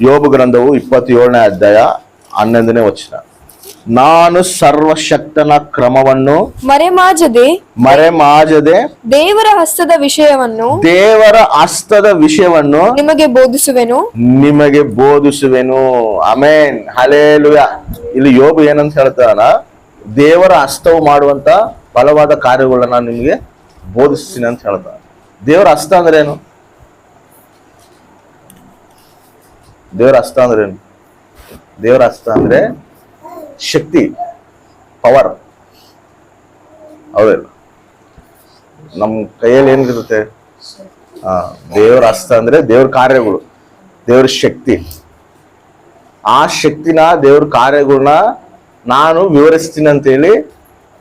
ಯೋಬು ಗ್ರಂಥವು ಇಪ್ಪತ್ತೇಳನೇ ಅಧ್ಯಾಯ ಹನ್ನೊಂದನೇ ವಚನ. ನಾನು ಸರ್ವಶಕ್ತನ ಕ್ರಮವನ್ನು ಮರೆಮಾಜದೆ ಮರೆಮಾಜದೆ ದೇವರ ಹಸ್ತದ ವಿಷಯವನ್ನು ದೇವರ ಹಸ್ತದ ವಿಷಯವನ್ನು ನಿಮಗೆ ಬೋಧಿಸುವೆನು. ನಿಮಗೆ ಬೋಧಿಸುವೆನು. ಅಮೇನ್ ಹಲೇಲುಯ ಇಲ್ಲಿ ಯೋಬು ಏನಂತ ಹೇಳ್ತಾನ? ದೇವರ ಹಸ್ತವು ಮಾಡುವಂತ ಬಲವಾದ ಕಾರ್ಯಗಳನ್ನ ನಾನು ನಿಮಗೆ ಬೋಧಿಸ್ತೀನಿ ಅಂತ ಹೇಳ್ತಾರೆ ದೇವರ ಹಸ್ತ ಅಂದ್ರೆ ಏನು ದೇವರ ಹಸ್ತ ಅಂದ್ರೆ ಏನು? ದೇವರ ಹಸ್ತ ಅಂದ್ರೆ ಶಕ್ತಿ ಪವರ್ ಹೌದಿಲ್ಲ ನಮ್ಮ ಕೈಯಲ್ಲಿ ಏನಿರುತ್ತೆ? ಆ, ದೇವರ ಹಸ್ತ ಅಂದ್ರೆ ದೇವ್ರ ಕಾರ್ಯಗಳು, ದೇವ್ರ ಶಕ್ತಿ. ಆ ಶಕ್ತಿನ, ದೇವ್ರ ಕಾರ್ಯಗಳನ್ನ ನಾನು ವಿವರಿಸ್ತೀನಿ ಅಂತೇಳಿ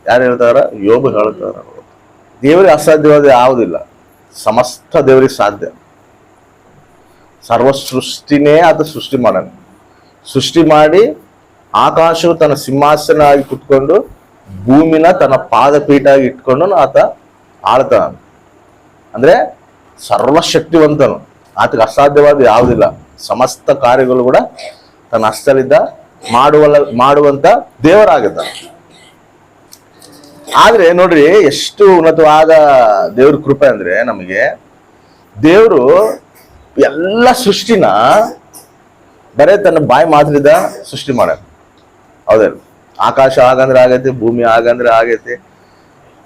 ಯಾರು ಹೇಳ್ತಾರ? ಯೋಗ ಹೇಳ್ತಾರ ದೇವರಿಗೆ ಅಸಾಧ್ಯವಾದ ಯಾವುದಿಲ್ಲ. ಸಮಸ್ತ ದೇವರಿಗೆ ಸಾಧ್ಯ. ಸರ್ವ ಸೃಷ್ಟಿನೇ ಆತ ಸೃಷ್ಟಿ ಮಾಡೋಣ. ಸೃಷ್ಟಿ ಮಾಡಿ ಆಕಾಶವು ತನ್ನ ಸಿಂಹಾಸನ ಆಗಿ ಕುತ್ಕೊಂಡು ಭೂಮಿನ ತನ್ನ ಪಾದಪೀಠ ಆಗಿ ಇಟ್ಕೊಂಡು ಆತ ಆಳ್ತಾನ. ಅಂದ್ರೆ ಸರ್ವಶಕ್ತಿವಂತನು. ಆತಗೆ ಅಸಾಧ್ಯವಾದ ಯಾವುದಿಲ್ಲ. ಸಮಸ್ತ ಕಾರ್ಯಗಳು ಕೂಡ ತನ್ನ ಹಸ್ತಲಿದ್ದ ಮಾಡುವಲ್ಲ, ಮಾಡುವಂತ ದೇವರಾಗಿದ್ದ ಆದ್ರೆ ನೋಡ್ರಿ, ಎಷ್ಟು ಉನ್ನತವಾದ ದೇವ್ರ ಕೃಪೆ ಅಂದ್ರೆ ನಮಗೆ ದೇವರು ಎಲ್ಲ ಸೃಷ್ಟಿನ ಬರೇ ತನ್ನ ಬಾಯಿ ಮಾತ್ರಿದ ಸೃಷ್ಟಿ ಮಾಡ ಹೌದೇ ಆಕಾಶ ಆಗಂದ್ರೆ ಆಗೈತೆ, ಭೂಮಿ ಆಗಂದ್ರೆ ಆಗೈತೆ,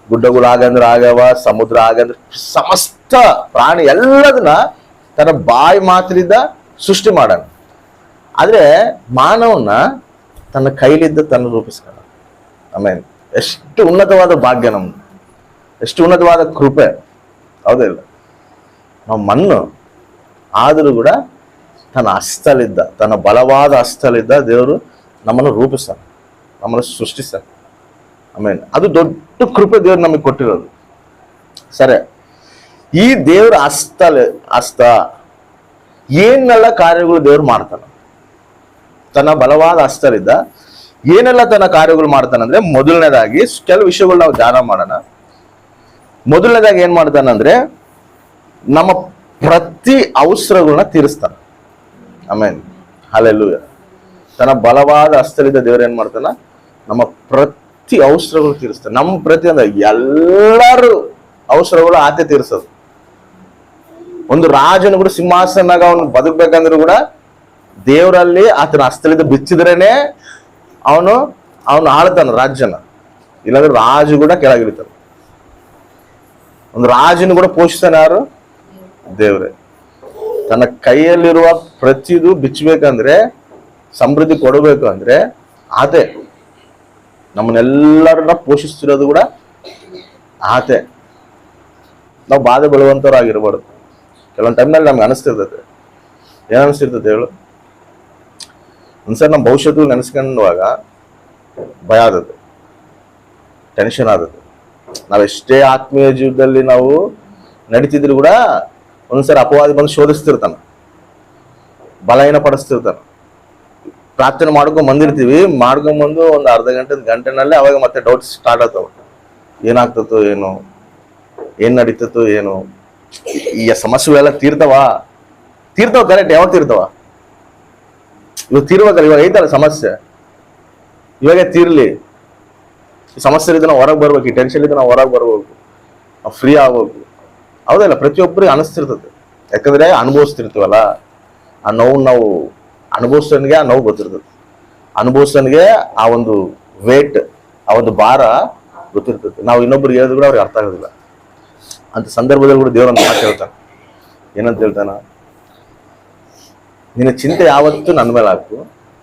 ಗುಡ್ಡಗಳು ಆಗಂದ್ರೆ ಆಗ್ಯಾವ, ಸಮುದ್ರ ಆಗಂದ್ರೆ ಸಮಸ್ತ ಪ್ರಾಣಿ ಎಲ್ಲದನ್ನ ತನ್ನ ಬಾಯಿ ಮಾತ್ರಿದ ಸೃಷ್ಟಿ ಮಾಡೋಣ ಆದ್ರೆ ಮಾನವನ ತನ್ನ ಕೈಲಿದ್ದ ತನ್ನ ರೂಪಿಸ್ಕೊಂಡ. ಆಮೇಲೆ ಎಷ್ಟು ಉನ್ನತವಾದ ಭಾಗ್ಯ ನಮ್ದು. ಎಷ್ಟು ಉನ್ನತವಾದ ಕೃಪೆ. ಹೌದಿಲ್ಲ ನಾವು ಮಣ್ಣು ಆದರೂ ಕೂಡ ತನ್ನ ಹಸ್ತಲಿದ್ದ ತನ್ನ ಬಲವಾದ ಅಸ್ತಲಿದ್ದ ದೇವರು ನಮ್ಮನ್ನು ರೂಪಿಸ ನಮ್ಮನ್ನು ಸೃಷ್ಟಿಸ ಆಮೇಲೆ ಅದು ದೊಡ್ಡ ಕೃಪೆ ದೇವರು ನಮಗೆ ಕೊಟ್ಟಿರೋದು. ಸರಿ. ಈ ದೇವ್ರ ಹಸ್ತಲೆ ಅಸ್ತ, ಏನೆಲ್ಲ ಕಾರ್ಯಗಳು ದೇವ್ರು ಮಾಡ್ತಾನೆ? ತನ್ನ ಬಲವಾದ ಹಸ್ತಲಿದ್ದ ಏನೆಲ್ಲ ತನ್ನ ಕಾರ್ಯಗಳು ಮಾಡ್ತಾನಂದ್ರೆ ಮೊದಲನೇದಾಗಿ ಕೆಲವು ವಿಷಯಗಳು ನಾವು ಧ್ಯಾನ ಮಾಡೋಣ. ಮೊದಲನೇದಾಗಿ ಏನ್ ಮಾಡ್ತಾನಂದ್ರೆ ನಮ್ಮ ಪ್ರತಿ ಅವಸರಗಳನ್ನ ತೀರಿಸ್ತಾನ. ಆಮೇಲೆ ಅಲ್ಲೆಲ್ಲೂ ತನ್ನ ಬಲವಾದ ಹಸ್ತಲಿದ್ದ ಏನ್ ಮಾಡ್ತಾನ? ನಮ್ಮ ಪ್ರತಿ ಅವಸರಗಳು ತೀರಿಸ್ತಾನೆ. ನಮ್ಮ ಪ್ರತಿ ಅಂದ್ರೆ ಎಲ್ಲರೂ ಅವಸರಗಳು ಆತೆ ತೀರಿಸೋದು. ಒಂದು ರಾಜನು ಕೂಡ ಸಿಂಹಾಸನಾಗ ಅವನು ಬದುಕ್ಬೇಕಂದ್ರೂ ಕೂಡ ದೇವರಲ್ಲಿ ಆತನ ಹಸ್ತಲಿದ್ದ ಬಿಚ್ಚಿದ್ರೇನೆ ಅವನು ಅವನು ಆಳ್ತಾನ ರಾಜ್ಯನ. ಇಲ್ಲಾಂದ್ರೆ ರಾಜು ಕೂಡ ಕೆಳಗಿಳಿತಾನೆ. ಒಂದು ರಾಜನು ಕೂಡ ಪೋಷಿಸ್ತಾನೆ ಯಾರು? ದೇವ್ರೆ. ತನ್ನ ಕೈಯಲ್ಲಿರುವ ಪ್ರತಿದು ಬಿಚ್ಚಬೇಕಂದ್ರೆ, ಸಮೃದ್ಧಿ ಕೊಡಬೇಕು ಅಂದ್ರೆ ಆತೆ. ನಮ್ಮನ್ನೆಲ್ಲರನ್ನ ಪೋಷಿಸ್ತಿರೋದು ಕೂಡ ಆತೆ. ನಾವು ಬಾಧೆ ಬೀಳುವಂತವ್ರಾಗಿರ್ಬಾರ್ದು ಕೆಲವೊಂದು ಟೈಮ್ನಲ್ಲಿ ನಮ್ಗೆ ಅನಿಸ್ತಿರ್ತದೆ. ಏನ್ ಅನಿಸ್ತಿರ್ತದೆ ಹೇಳು? ಒಂದ್ಸರಿ ನಮ್ಮ ಭವಿಷ್ಯತ್ತು ನೆನೆಸ್ಕೊಂಡಾಗ ಭಯ ಆದದ್ದು. ಟೆನ್ಷನ್ ಆದದ್ದು. ನಾವೆಷ್ಟೇ ಆತ್ಮೀಯ ಜೀವನದಲ್ಲಿ ನಾವು ನಡೀತಿದ್ರು ಕೂಡ ಒಂದ್ಸರಿ ಅಪವಾದಿ ಬಂದು ಶೋಧಿಸ್ತಿರ್ತಾನೆ. ಬಲಹೀನ ಪಡಿಸ್ತಿರ್ತಾನೆ. ಪ್ರಾರ್ಥನೆ ಮಾಡ್ಕೊಂಡ್ ಬಂದಿರ್ತೀವಿ, ಮಾಡ್ಕೊಂಡ್ ಬಂದು ಒಂದು ಅರ್ಧ ಗಂಟೆ ಗಂಟೆನಲ್ಲೇ ಅವಾಗ ಮತ್ತೆ ಡೌಟ್ಸ್ ಸ್ಟಾರ್ಟ್ ಆಗ್ತಾವ. ಏನಾಗ್ತತೋ ಏನು, ಏನ್ ನಡೀತತೋ ಏನು. ಈ ಸಮಸ್ಯೆಗಳೆಲ್ಲ ತೀರ್ತಾವ. ತೀರ್ತಾವ ಕರೆಕ್ಟ್ ಯಾವಾಗ ತೀರ್ತಾವ? ಇವಾಗ ತೀರ್ಬೇಕಲ್ಲ, ಇವಾಗ ಐತಲ್ಲ ಸಮಸ್ಯೆ. ಇವಾಗ ತೀರ್ಲಿ. ಸಮಸ್ಯೆ ಇದ್ರೆ ನಾವು ಹೊರಗೆ ಬರ್ಬೇಕು, ಈ ಟೆನ್ಷನ್ ಇದ್ರೆ ನಾವು ಹೊರಗೆ ಬರ್ಬೇಕು. ಫ್ರೀ ಆಗ್ಬೇಕು. ಹೌದಲ್ಲ, ಪ್ರತಿಯೊಬ್ಬರಿಗೆ ಅನಿಸ್ತಿರ್ತದೆ. ಯಾಕಂದ್ರೆ ಅನುಭವಿಸ್ತಿರ್ತೀವಲ್ಲ, ಆ ನೋವು ನಾವು ಅನುಭವಿಸ್ತನಿಗೆ ಆ ನೋವು ಗೊತ್ತಿರ್ತದೆ. ಅನುಭವಿಸೋನಿಗೆ ಆ ಒಂದು ವೇಟ್ ಆ ಒಂದು ಭಾರ ಗೊತ್ತಿರ್ತದೆ. ನಾವು ಇನ್ನೊಬ್ರಿಗೆ ಹೇಳಿದ್ರು ಕೂಡ ಅವ್ರಿಗೆ ಅರ್ಥ ಆಗೋದಿಲ್ಲ. ಅಂತ ಸಂದರ್ಭದಲ್ಲಿ ಕೂಡ ದೇವರನ್ನು ಮಾತು ಹೇಳ್ತಾನೆ. ಏನಂತ ಹೇಳ್ತಾನ? ನಿನ್ನ ಚಿಂತೆ ಯಾವತ್ತೂ ನನ್ನ ಮೇಲೆ ಹಾಕು,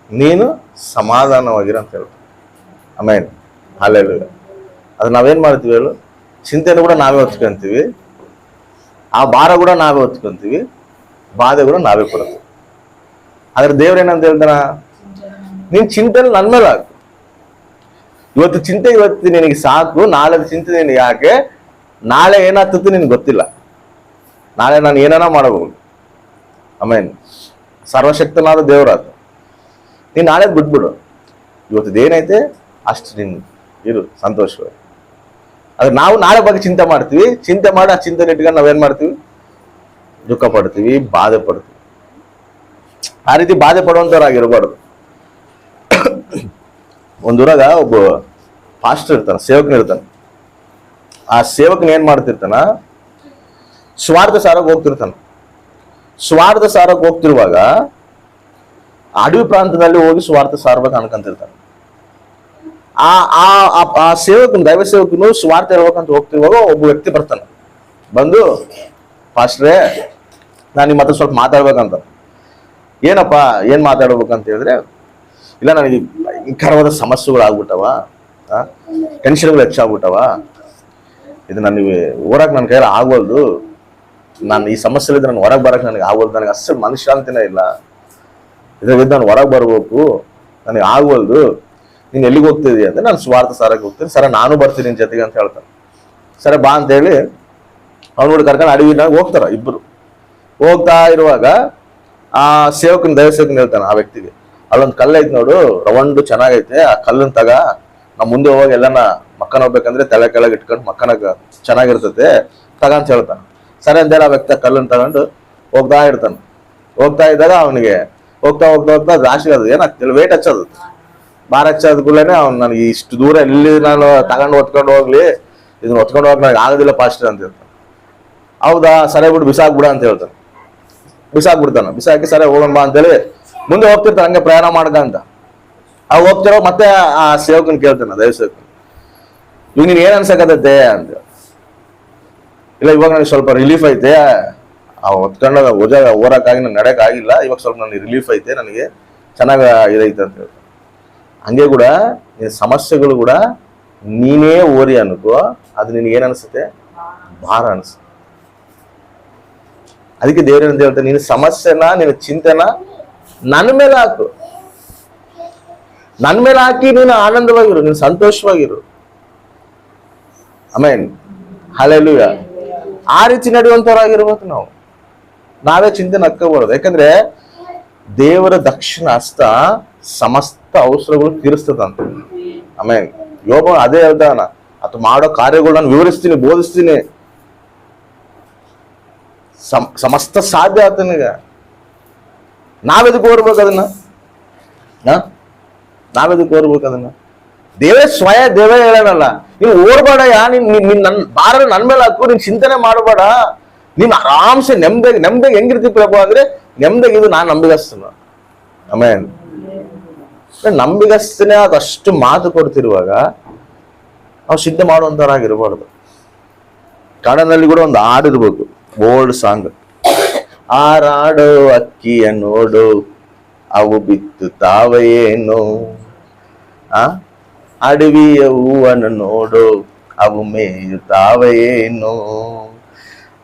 ನೀನು ಸಮಾಧಾನವಾಗಿರ ಅಂತ ಹೇಳ್ತಾನೆ. ಆಮೇಲೆ ಅಲ್ಲೆಲ್ಲ ಅದು ನಾವೇನು ಮಾಡ್ತೀವಿ ಹೇಳು? ಚಿಂತೆನೂ ಕೂಡ ನಾವೇ ಹೊತ್ಕೊಂತೀವಿ. ಆ ಭಾರ ಕೂಡ ನಾವೇ ಹೊತ್ಕೊಂತೀವಿ ಬಾಧೆ ಕೂಡ ನಾವೇ ಕೊಡ್ತೀವಿ ಆದ್ರೆ ದೇವ್ರ ಏನಂತ ಹೇಳ್ತಾನ ನಿನ್ ಚಿಂತೆ ನನ್ ಮೇಲೆ ಹಾಕು ಇವತ್ತು ಚಿಂತೆ ಇವತ್ತು ನಿನಗೆ ಸಾಕು ನಾಳೆ ಚಿಂತೆ ನಿನಗೆ ಯಾಕೆ ನಾಳೆ ಏನಾಗ್ತದೆ ನಿನ್ಗೆ ಗೊತ್ತಿಲ್ಲ ನಾಳೆ ನಾನು ಏನಾನ ಮಾಡಬಹುದು ಆಮೇನ್ ಸರ್ವಶಕ್ತನಾದ ದೇವರಾದ ನೀನ್ ನಾಳೆ ಬಿಟ್ಬಿಡು ಇವತ್ತು ಏನೈತೆ ಅಷ್ಟು ನೀನು ಇರು ಸಂತೋಷವಾಗಿ ಆದ್ರೆ ನಾವು ನಾಳೆ ಬಗ್ಗೆ ಚಿಂತೆ ಮಾಡ್ತೀವಿ, ಚಿಂತೆ ಮಾಡಿ ಆ ಚಿಂತೆ ಇಟ್ಕೊಂಡು ನಾವೇನ್ ಮಾಡ್ತೀವಿ? ದುಃಖ ಪಡ್ತೀವಿ, ಬಾಧೆ ಪಡ್ತೀವಿ. ಆ ರೀತಿ ಬಾಧೆ ಪಡುವಂಥವ್ರಾಗಿರ್ಬಾರ್ದು ಒಂದೂರಾಗ ಒಬ್ಬ ಪಾಸ್ಟರ್ ಇರ್ತಾನ, ಸೇವಕನ ಇರ್ತಾನೆ. ಆ ಸೇವಕನ ಏನ್ ಮಾಡ್ತಿರ್ತಾನ? ಸ್ವಾರ್ಥ ಸಾರಕ್ಕೆ ಹೋಗ್ತಿರ್ತಾನ. ಸ್ವಾರ್ಥ ಸಾರಕ್ಕೆ ಹೋಗ್ತಿರುವಾಗ ಅಡವಿ ಪ್ರಾಂತದಲ್ಲಿ ಹೋಗಿ ಸ್ವಾರ್ಥ ಸಾರ್ಬೇಕು ಅನ್ಕೊಂತಿರ್ತಾನೆ. ಆ ಆ ಆ- ಆ ಸೇವಕನು ದೈವ ಸೇವಕನು ಸ್ವಾರ್ಥ ಇರ್ಬೇಕಂತ ಹೋಗ್ತಿರುವಾಗ ಒಬ್ಬ ವ್ಯಕ್ತಿ ಬರ್ತಾನೆ ಬಂದು ಪಾಸ್ಟ್ರೇ ನಾನು ನಿಮ್ಮ ಹತ್ರ ಸ್ವಲ್ಪ ಮಾತಾಡ್ಬೇಕಂತ ಏನಪ್ಪ ಏನ್ ಮಾತಾಡ್ಬೇಕಂತ ಹೇಳಿದ್ರೆ ಇಲ್ಲ ನನಗೆ ಭಯಂಕರವಾದ ಸಮಸ್ಯೆಗಳು ಆಗ್ಬಿಟ್ಟವ ಟೆನ್ಷನ್ಗಳು ಹೆಚ್ಚಾಗ್ಬಿಟ್ಟವ ಇದು ನನಗೆ ಓಡಕ್ ನನ್ನ ಕೈಯಲ್ಲಿ ಆಗೋಲ್ದು ನಾನು ಈ ಸಮಸ್ಯೆ ನಾನು ಹೊರಗೆ ಬರಕ್ ನನಗೆ ಆಗೋಲ್ದು ನನಗೆ ಅಷ್ಟು ಮನಃಶಾಂತಿನೇ ಇಲ್ಲ ಇದರಿಂದ ನಾನು ಹೊರಗೆ ಬರ್ಬೇಕು ನನಗೆ ಆಗೋಲ್ದು ನೀನು ಎಲ್ಲಿಗೆ ಹೋಗ್ತಿದೀಯ ಅಂತ ನಾನು ಸ್ವಾರ್ಥ ಸಾರಕ್ಕೆ ಹೋಗ್ತೀನಿ. ಸರ, ನಾನು ಬರ್ತೀನಿ ನಿನ್ನ ಜೊತೆಗೆ ಅಂತ ಹೇಳ್ತಾನೆ ಸರ, ಬಾ ಅಂತ ಹೇಳಿ ಅವ್ನು ಕೂಡ ಕರ್ಕೊಂಡು ಅಡವಿನಾಗ ಹೋಗ್ತಾರ ಇಬ್ರು. ಹೋಗ್ತಾ ಇರುವಾಗ ಆ ಸೇವಕನ, ದೈವ ಸೇವಕನ ಹೇಳ್ತಾನೆ ಆ ವ್ಯಕ್ತಿಗೆ. ಅಲ್ಲೊಂದು ಕಲ್ಲು ಐತೆ ನೋಡು, ರವಂಡು ಚೆನ್ನಾಗೈತೆ, ಆ ಕಲ್ಲನ್ ತಗ ನಾ ಮುಂದೆ ಹೋಗಿ ಎಲ್ಲನ ಮಕ್ಕನ ಹೋಗ್ಬೇಕಂದ್ರೆ ತಲೆ ಕೆಳಗೆ ಇಟ್ಕೊಂಡು ಮಕ್ಕನಾಗ ಚೆನ್ನಾಗಿರ್ತತೆ, ತಗ ಅಂತ ಹೇಳ್ತಾನೆ. ಸರಿ ಅಂತೇಳಿ ಆ ವ್ಯಕ್ತಿ ಕಲ್ಲನ್ ತಗೊಂಡು ಹೋಗ್ತಾ ಇರ್ತಾನೆ. ಹೋಗ್ತಾ ಇದ್ದಾಗ ಅವನಿಗೆ ಹೋಗ್ತಾ ಹೋಗ್ತಾ ಹೋಗ್ತಾ ರಾಶಿ ಅದು ಏನಾಗ್ತಿಲ್ಲ ವೇಟ್ ಹಚ್ಚೋದು. ಬಾರ್ ಹಚ್ಚೋದ್ ಕೂಡಲೇ ಅವ್ನು ನನಗೆ ಇಷ್ಟು ದೂರ ಎಲ್ಲಿ ನಾನು ತಗೊಂಡು ಹೊತ್ಕೊಂಡು ಹೋಗ್ಲಿ, ಇದನ್ನ ಹೊತ್ಕೊಂಡು ಹೋಗಿ ನನಗೆ ಆಗೋದಿಲ್ಲ ಫಾಸ್ಟ್ ಅಂತ ಹೇಳ್ತಾನೆ. ಹೌದಾ? ಸರಿ ಬಿಡು, ಬಿಸಾಕ್ಬಿಡ ಅಂತ ಹೇಳ್ತಾನೆ. ಬಿಸಾಕ್ಬಿಡ್ತಾನ, ಬಿಸಾಕಿ ಸರಿ ಹೋಗೋಣ ಬಾ ಅಂತೇಳಿ ಮುಂದೆ ಹೋಗ್ತಿರ್ತಾನೆ, ಹಂಗೆ ಪ್ರಯಾಣ ಮಾಡ್ದ ಅಂತ. ಆ ಹೋಗ್ತಿರೋ ಮತ್ತೆ ಆ ಸೇವಕನ್ ಕೇಳ್ತಾನೆ ದೈವ ಸೇವಕನ್. ಇವ್ ನೀನ್ ಏನ್ ಅನ್ಸಕತೈತೆ ಅಂತ. ಇಲ್ಲ, ಇವಾಗ ನನಗೆ ಸ್ವಲ್ಪ ರಿಲೀಫ್ ಐತೆ. ಆ ಹೊತ್ಕೊಂಡ ಓಜ ಓರಕ್ಕಾಗಿ ನಂಗೆ ನಡೆಯಕ್ಕಾಗಿಲ್ಲ ಇವಾಗ ಸ್ವಲ್ಪ ನನಗೆ ರಿಲೀಫ್ ಐತೆ, ನನಗೆ ಚೆನ್ನಾಗಿ ಇದೈತೆ ಅಂತ ಹೇಳ್ತಾನೆ. ಹಂಗೆ ಕೂಡ ನಿನ್ ಸಮಸ್ಯೆಗಳು ಕೂಡ ನೀನೇ ಓರಿ ಅನ್ಕೋ, ಅದು ನಿನಗೆ ಏನ್ ಅನ್ಸುತ್ತೆ? ಭಾರ ಅನ್ಸುತ್ತೆ. ಅದಕ್ಕೆ ದೇವ್ರ ಅಂತ ಹೇಳ್ತಾರೆ ನಿನ್ನ ಸಮಸ್ಯೆನ, ನಿನ್ನ ಚಿಂತೆನ ನನ್ನ ಮೇಲೆ ಹಾಕು. ನನ್ನ ಮೇಲೆ ಹಾಕಿ ನೀನು ಆನಂದವಾಗಿರು, ನೀನು ಸಂತೋಷವಾಗಿರು. ಆಮೇನ್. ಹಲೆಲುಯ ಆ ರೀತಿ ನಡೆಯುವಂತವರಾಗಿರ್ಬೇಕು ನಾವು. ನಾವೇ ಚಿಂತೆ ನಕ್ಕೋಬಾರದು. ಯಾಕಂದ್ರೆ ದೇವರ ದಕ್ಷಿಣ ಹಸ್ತ ಸಮಸ್ತ ಅವಸರಗಳು ತೀರಿಸ್ತದಂತ. ಆಮೇಲೆ ಯೋಗ ಅದೇ ಹೇಳ್ತಾನ ಅದು ಮಾಡೋ ಕಾರ್ಯಗಳು ನಾನು ವಿವರಿಸ್ತೀನಿ, ಬೋಧಿಸ್ತೀನಿ. ಸಮ್- ಸಮಸ್ತ ಸಾಧ್ಯ ಆತನಿಗ ನಾವೆದಕ್ಕೆ ಓರ್ಬೇಕು ಅದನ್ನ? ಹಾ? ನಾವೆದಕ್ಕೆ ಓರ್ಬೇಕು ಅದನ್ನ? ದೇವೇ ಸ್ವಯ, ದೇವೇ ಹೇಳೋಣಲ್ಲ ನೀನು ಓಡ್ಬೇಡ ಯಾ, ನೀನ್, ನಿನ್, ನೀನ್ ಭಾರ ನನ್ ಮೇಲೆ ಹಾಕು, ನೀನ್ ಚಿಂತನೆ ಮಾಡಬೇಡ. ನೀನ್ ಆರಾಮ್ಸೆ ನೆಮ್ಮದಿ ನೆಮ್ಮದಿ ಹೆಂಗಿರ್ತಿ ಪ್ರಭು ಅಂದ್ರೆ ನೆಮ್ದಾಗ ಇದು ನಾನು ನಂಬಿಗಸ್ತನ. ಆಮೇನ್ ನಂಬಿಗಸ್ತನೇ ಅದಷ್ಟು ಮಾತು ಕೊಡ್ತಿರುವಾಗ ನಾವು ಸಿದ್ಧ ಮಾಡುವಂತವರಾಗಿರ್ಬಾರ್ದು. ಕನ್ನಡದಲ್ಲಿ ಕೂಡ ಒಂದು ಹಾಡು ಇರ್ಬೇಕು, ಓಲ್ಡ್ ಸಾಂಗ್. ಆರಾಡೋ ಅಕ್ಕಿಯ ನೋಡು, ಅವು ಬಿತ್ತು ತಾವೆಯೇನು ಆ? ಅಡವಿಯ ಹೂವನ್ನು ನೋಡು, ಅವು ಮೇಯು ತಾವೆಯೇನು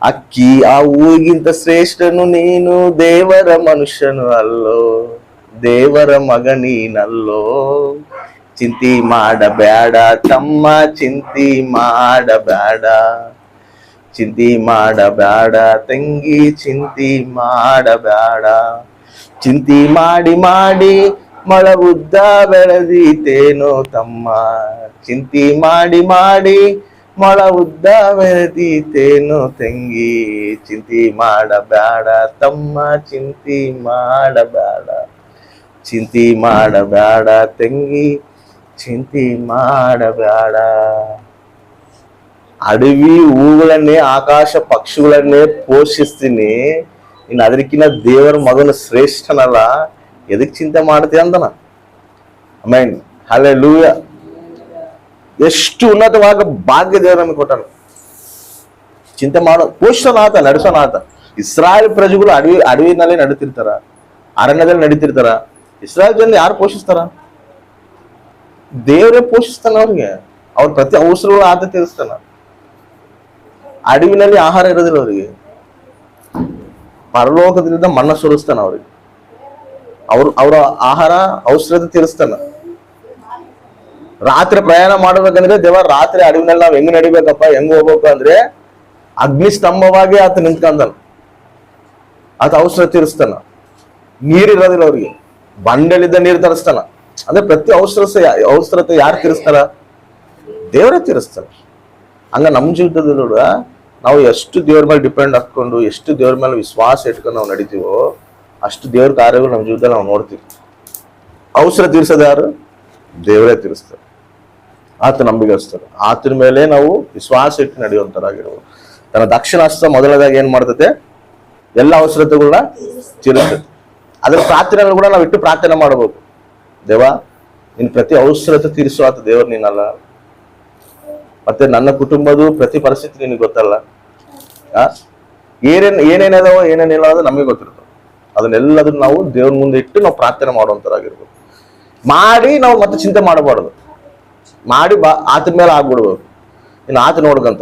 ಅಕ್ಕಿ ಆ ಹೂವಿಗಿಂತ ಶ್ರೇಷ್ಠನು ನೀನು, ದೇವರ ಮನುಷ್ಯನು ಅಲ್ಲೋ? ದೇವರ ಮಗ ನೀನಲ್ಲೋ ಚಿಂತಿ ಮಾಡಬೇಡ ತಮ್ಮ ಚಿಂತಿ ಮಾಡಬೇಡ ಚಿಂತಿ ಮಾಡಬೇಡ ತಂಗಿ ಚಿಂತಿ ಮಾಡಬೇಡ ಚಿಂತಿ ಮಾಡಿ ಮಾಡಿ ಮೊಳ ಉದ್ದ ಬೆಳೆದೀತೇನೋ ತಮ್ಮ ಚಿಂತಿ ಮಾಡಿ ಮಾಡಿ ಮೊಳ ಉದ್ದ ಬೆಳೆದೀತೇನೋ ತಂಗಿ ಚಿಂತಿ ಮಾಡಬೇಡ ತಮ್ಮ ಚಿಂತಿ ಮಾಡಬೇಡ ಚಿಂತಿ ಮಾಡಬೇಡ ತಂಗಿ ಚಿಂತಿ ಮಾಡಬೇಡ ಅಡವಿ ಹೂಗಳನ್ನೇ ಆಕಾಶ ಪಕ್ಷಿಗಳನ್ನೇ ಪೋಷಿಸ್ತೀನಿ ಇನ್ನು ಅದಕ್ಕಿಂತ ದೇವರ ಮಗನ ಶ್ರೇಷ್ಠನಲ್ಲ ಎದಕ್ ಚಿಂತೆ ಮಾಡ್ತೀಯ ಅಂತನ ಅಮೇನ್ ಹಲೆ ಲೂಯ ಎಷ್ಟು ಉನ್ನತವಾದ ಭಾಗ್ಯ ದೇವರು ನಮಗೆ ಕೊಟ್ಟನು ಚಿಂತೆ ಮಾಡೋ ಪೋಷಣಾತ ನಡೆಸೋನಾತ ಇಸ್ರಾಯೇಲ್ ಪ್ರಜೆಗಳು ಅಡವಿ ಅಡವಿನಲ್ಲಿ ನಡೀತಿರ್ತಾರ ಅರಣ್ಯದಲ್ಲಿ ನಡೀತಿರ್ತಾರ ಇಸ್ರಾಯೇಲ್ ಜನ ಯಾರು ಪೋಷಿಸ್ತಾರ? ದೇವರೇ ಪೋಷಿಸ್ತಾನ ಅವ್ರಿಗೆ. ಅವ್ರ ಪ್ರತಿ ಅವಸರಗಳು ಆತ ತಿಳಿಸ್ತಾನ ಅಡವಿನಲ್ಲಿ ಆಹಾರ ಇರೋದಿಲ್ಲ ಅವರಿಗೆ. ಪರಲೋಕದಿಂದ ಮಣ್ಣ ಸುರಿಸ್ತಾನ ಅವ್ರಿಗೆ. ಅವ್ರ ಅವರ ಆಹಾರ ಔಷಧ ತೀರಿಸ್ತಾನ. ರಾತ್ರಿ ಪ್ರಯಾಣ ಮಾಡ್ಬೇಕಂದ್ರೆ ದೇವ ರಾತ್ರಿ ಅಡವಿನಲ್ಲಿ ನಾವ್ ಹೆಂಗ್ ನಡಿಬೇಕಪ್ಪ, ಹೆಂಗ್ ಹೋಗ್ಬೇಕು ಅಂದ್ರೆ ಅಗ್ನಿ ಸ್ತಂಭವಾಗಿ ಆತ ನಿಂತ್ಕೊಂಡನ ಆತ ಅವಸರ ತೀರಿಸ್ತಾನ. ನೀರಿರೋದಿಲ್ಲ ಅವ್ರಿಗೆ. ಬಂಡೆಲಿದ್ದ ನೀರು ತರಿಸ್ತಾನ. ಅಂದ್ರೆ ಪ್ರತಿ ಅವಸರ ಅವಸರತೆ ಯಾರು ತೀರಿಸ್ತಾರ? ದೇವರೇ ತೀರಿಸ್ತಾರ. ಹಂಗ ನಮ್ಮ ಜೀವಿತದಲ್ಲಿ ಕೂಡ ನಾವು ಎಷ್ಟು ದೇವ್ರ ಮೇಲೆ ಡಿಪೆಂಡ್ ಹಾಕೊಂಡು ಎಷ್ಟು ದೇವ್ರ ಮೇಲೆ ವಿಶ್ವಾಸ ಇಟ್ಕೊಂಡು ನಾವು ನಡಿತೀವೋ, ಅಷ್ಟು ದೇವ್ರ ಕಾರ್ಯಗಳು ನಮ್ಮ ಜೀವಿತದಲ್ಲಿ ನಾವು ನೋಡ್ತೀವಿ. ಅವಸರ ತೀರ್ಸೋದು ಯಾರು? ದೇವರೇ ತೀರಿಸ್ತಾರೆ. ಆತ ನಂಬಿಗಸ್ತರು. ಆತನ ಮೇಲೆ ನಾವು ವಿಶ್ವಾಸ ಇಟ್ಟು ನಡೆಯುವಂತರಾಗಿರ್ಬೋದು. ತನ್ನ ದಕ್ಷಿಣ ಹಸ್ತ ಮೊದಲದಾಗಿ ಏನ್ ಮಾಡ್ತದೆ ಎಲ್ಲ ಅವಸರತೆಗಳನ್ನ ತೀರಿಸ್ತದೆ ಅದ್ರ ಪ್ರಾರ್ಥನೆಗಳು ಕೂಡ ನಾವು ಇಟ್ಟು ಪ್ರಾರ್ಥನೆ ಮಾಡಬೇಕು. ದೇವ, ನಿನ್ ಪ್ರತಿ ಅವಸರತೆ ತೀರಿಸುವ ಆತ ದೇವರು ನೀನಲ್ಲ. ಮತ್ತೆ ನನ್ನ ಕುಟುಂಬದ ಪ್ರತಿ ಪರಿಸ್ಥಿತಿ ನಿನಗೆ ಗೊತ್ತಲ್ಲ. ಆ? ಏನೇನ್ ಏನೇನದಾವೋ, ಏನೇನಿಲ್ಲ ಅದು ನಮಗೆ ಗೊತ್ತಿರ್ತದೆ ಅದನ್ನೆಲ್ಲದನ್ನ ನಾವು ದೇವ್ರ ಮುಂದೆ ಇಟ್ಟು ನಾವು ಪ್ರಾರ್ಥನೆ ಮಾಡುವಂತರಾಗಿರ್ಬೇಕು. ಮಾಡಿ ನಾವು ಮತ್ತೆ ಚಿಂತೆ ಮಾಡಬಾರ್ದು. ಮಾಡಿ ಬಾ, ಆತನ ಮೇಲೆ ಆಗ್ಬಿಡ್ಬೇಕು. ಇನ್ನು ಆತ ನೋಡ್ಕಂತ.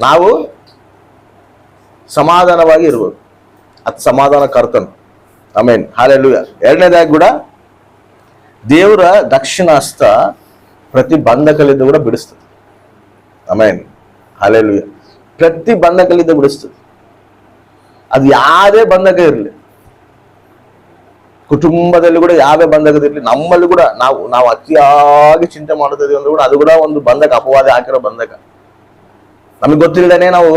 ನಾವು ಸಮಾಧಾನವಾಗಿ ಇರ್ಬೇಕು. ಅದು ಸಮಾಧಾನ ಕರ್ತನು ಆಮೇನ್ ಹಾಲೆಲ್ಲೂ ಎರಡನೇದಾಗಿ ಕೂಡ ದೇವರ ದಕ್ಷಿಣ ಹಸ್ತ ಪ್ರತಿ ಬಂಧಕಲಿಂದ ಕೂಡ ಬಿಡಿಸ್ತದೆ. ಆಮೇನ್ ಹಾಲೆಲ್ಲೂ ಪ್ರತಿ ಬಂಧಕಲಿಂದ ಬಿಡಿಸ್ತದೆ. ಅದು ಯಾವುದೇ ಬಂಧಕ ಇರಲಿ. ಕುಟುಂಬದಲ್ಲಿ ಕೂಡ ಯಾವೇ ಬಂಧಕದಿರ್ಲಿ ನಮ್ಮಲ್ಲಿ ಕೂಡ ನಾವು ನಾವು ಅತಿಯಾಗಿ ಚಿಂತೆ ಮಾಡುತ್ತಿದ್ದೀವಿ ಅಂದ್ರೆ ಕೂಡ ಅದು ಕೂಡ ಒಂದು ಬಂಧಕ, ಅಪವಾದ ಹಾಕಿರೋ ಬಂಧಕ. ನಮಗೆ ಗೊತ್ತಿಲ್ಲದೇನೆ ನಾವು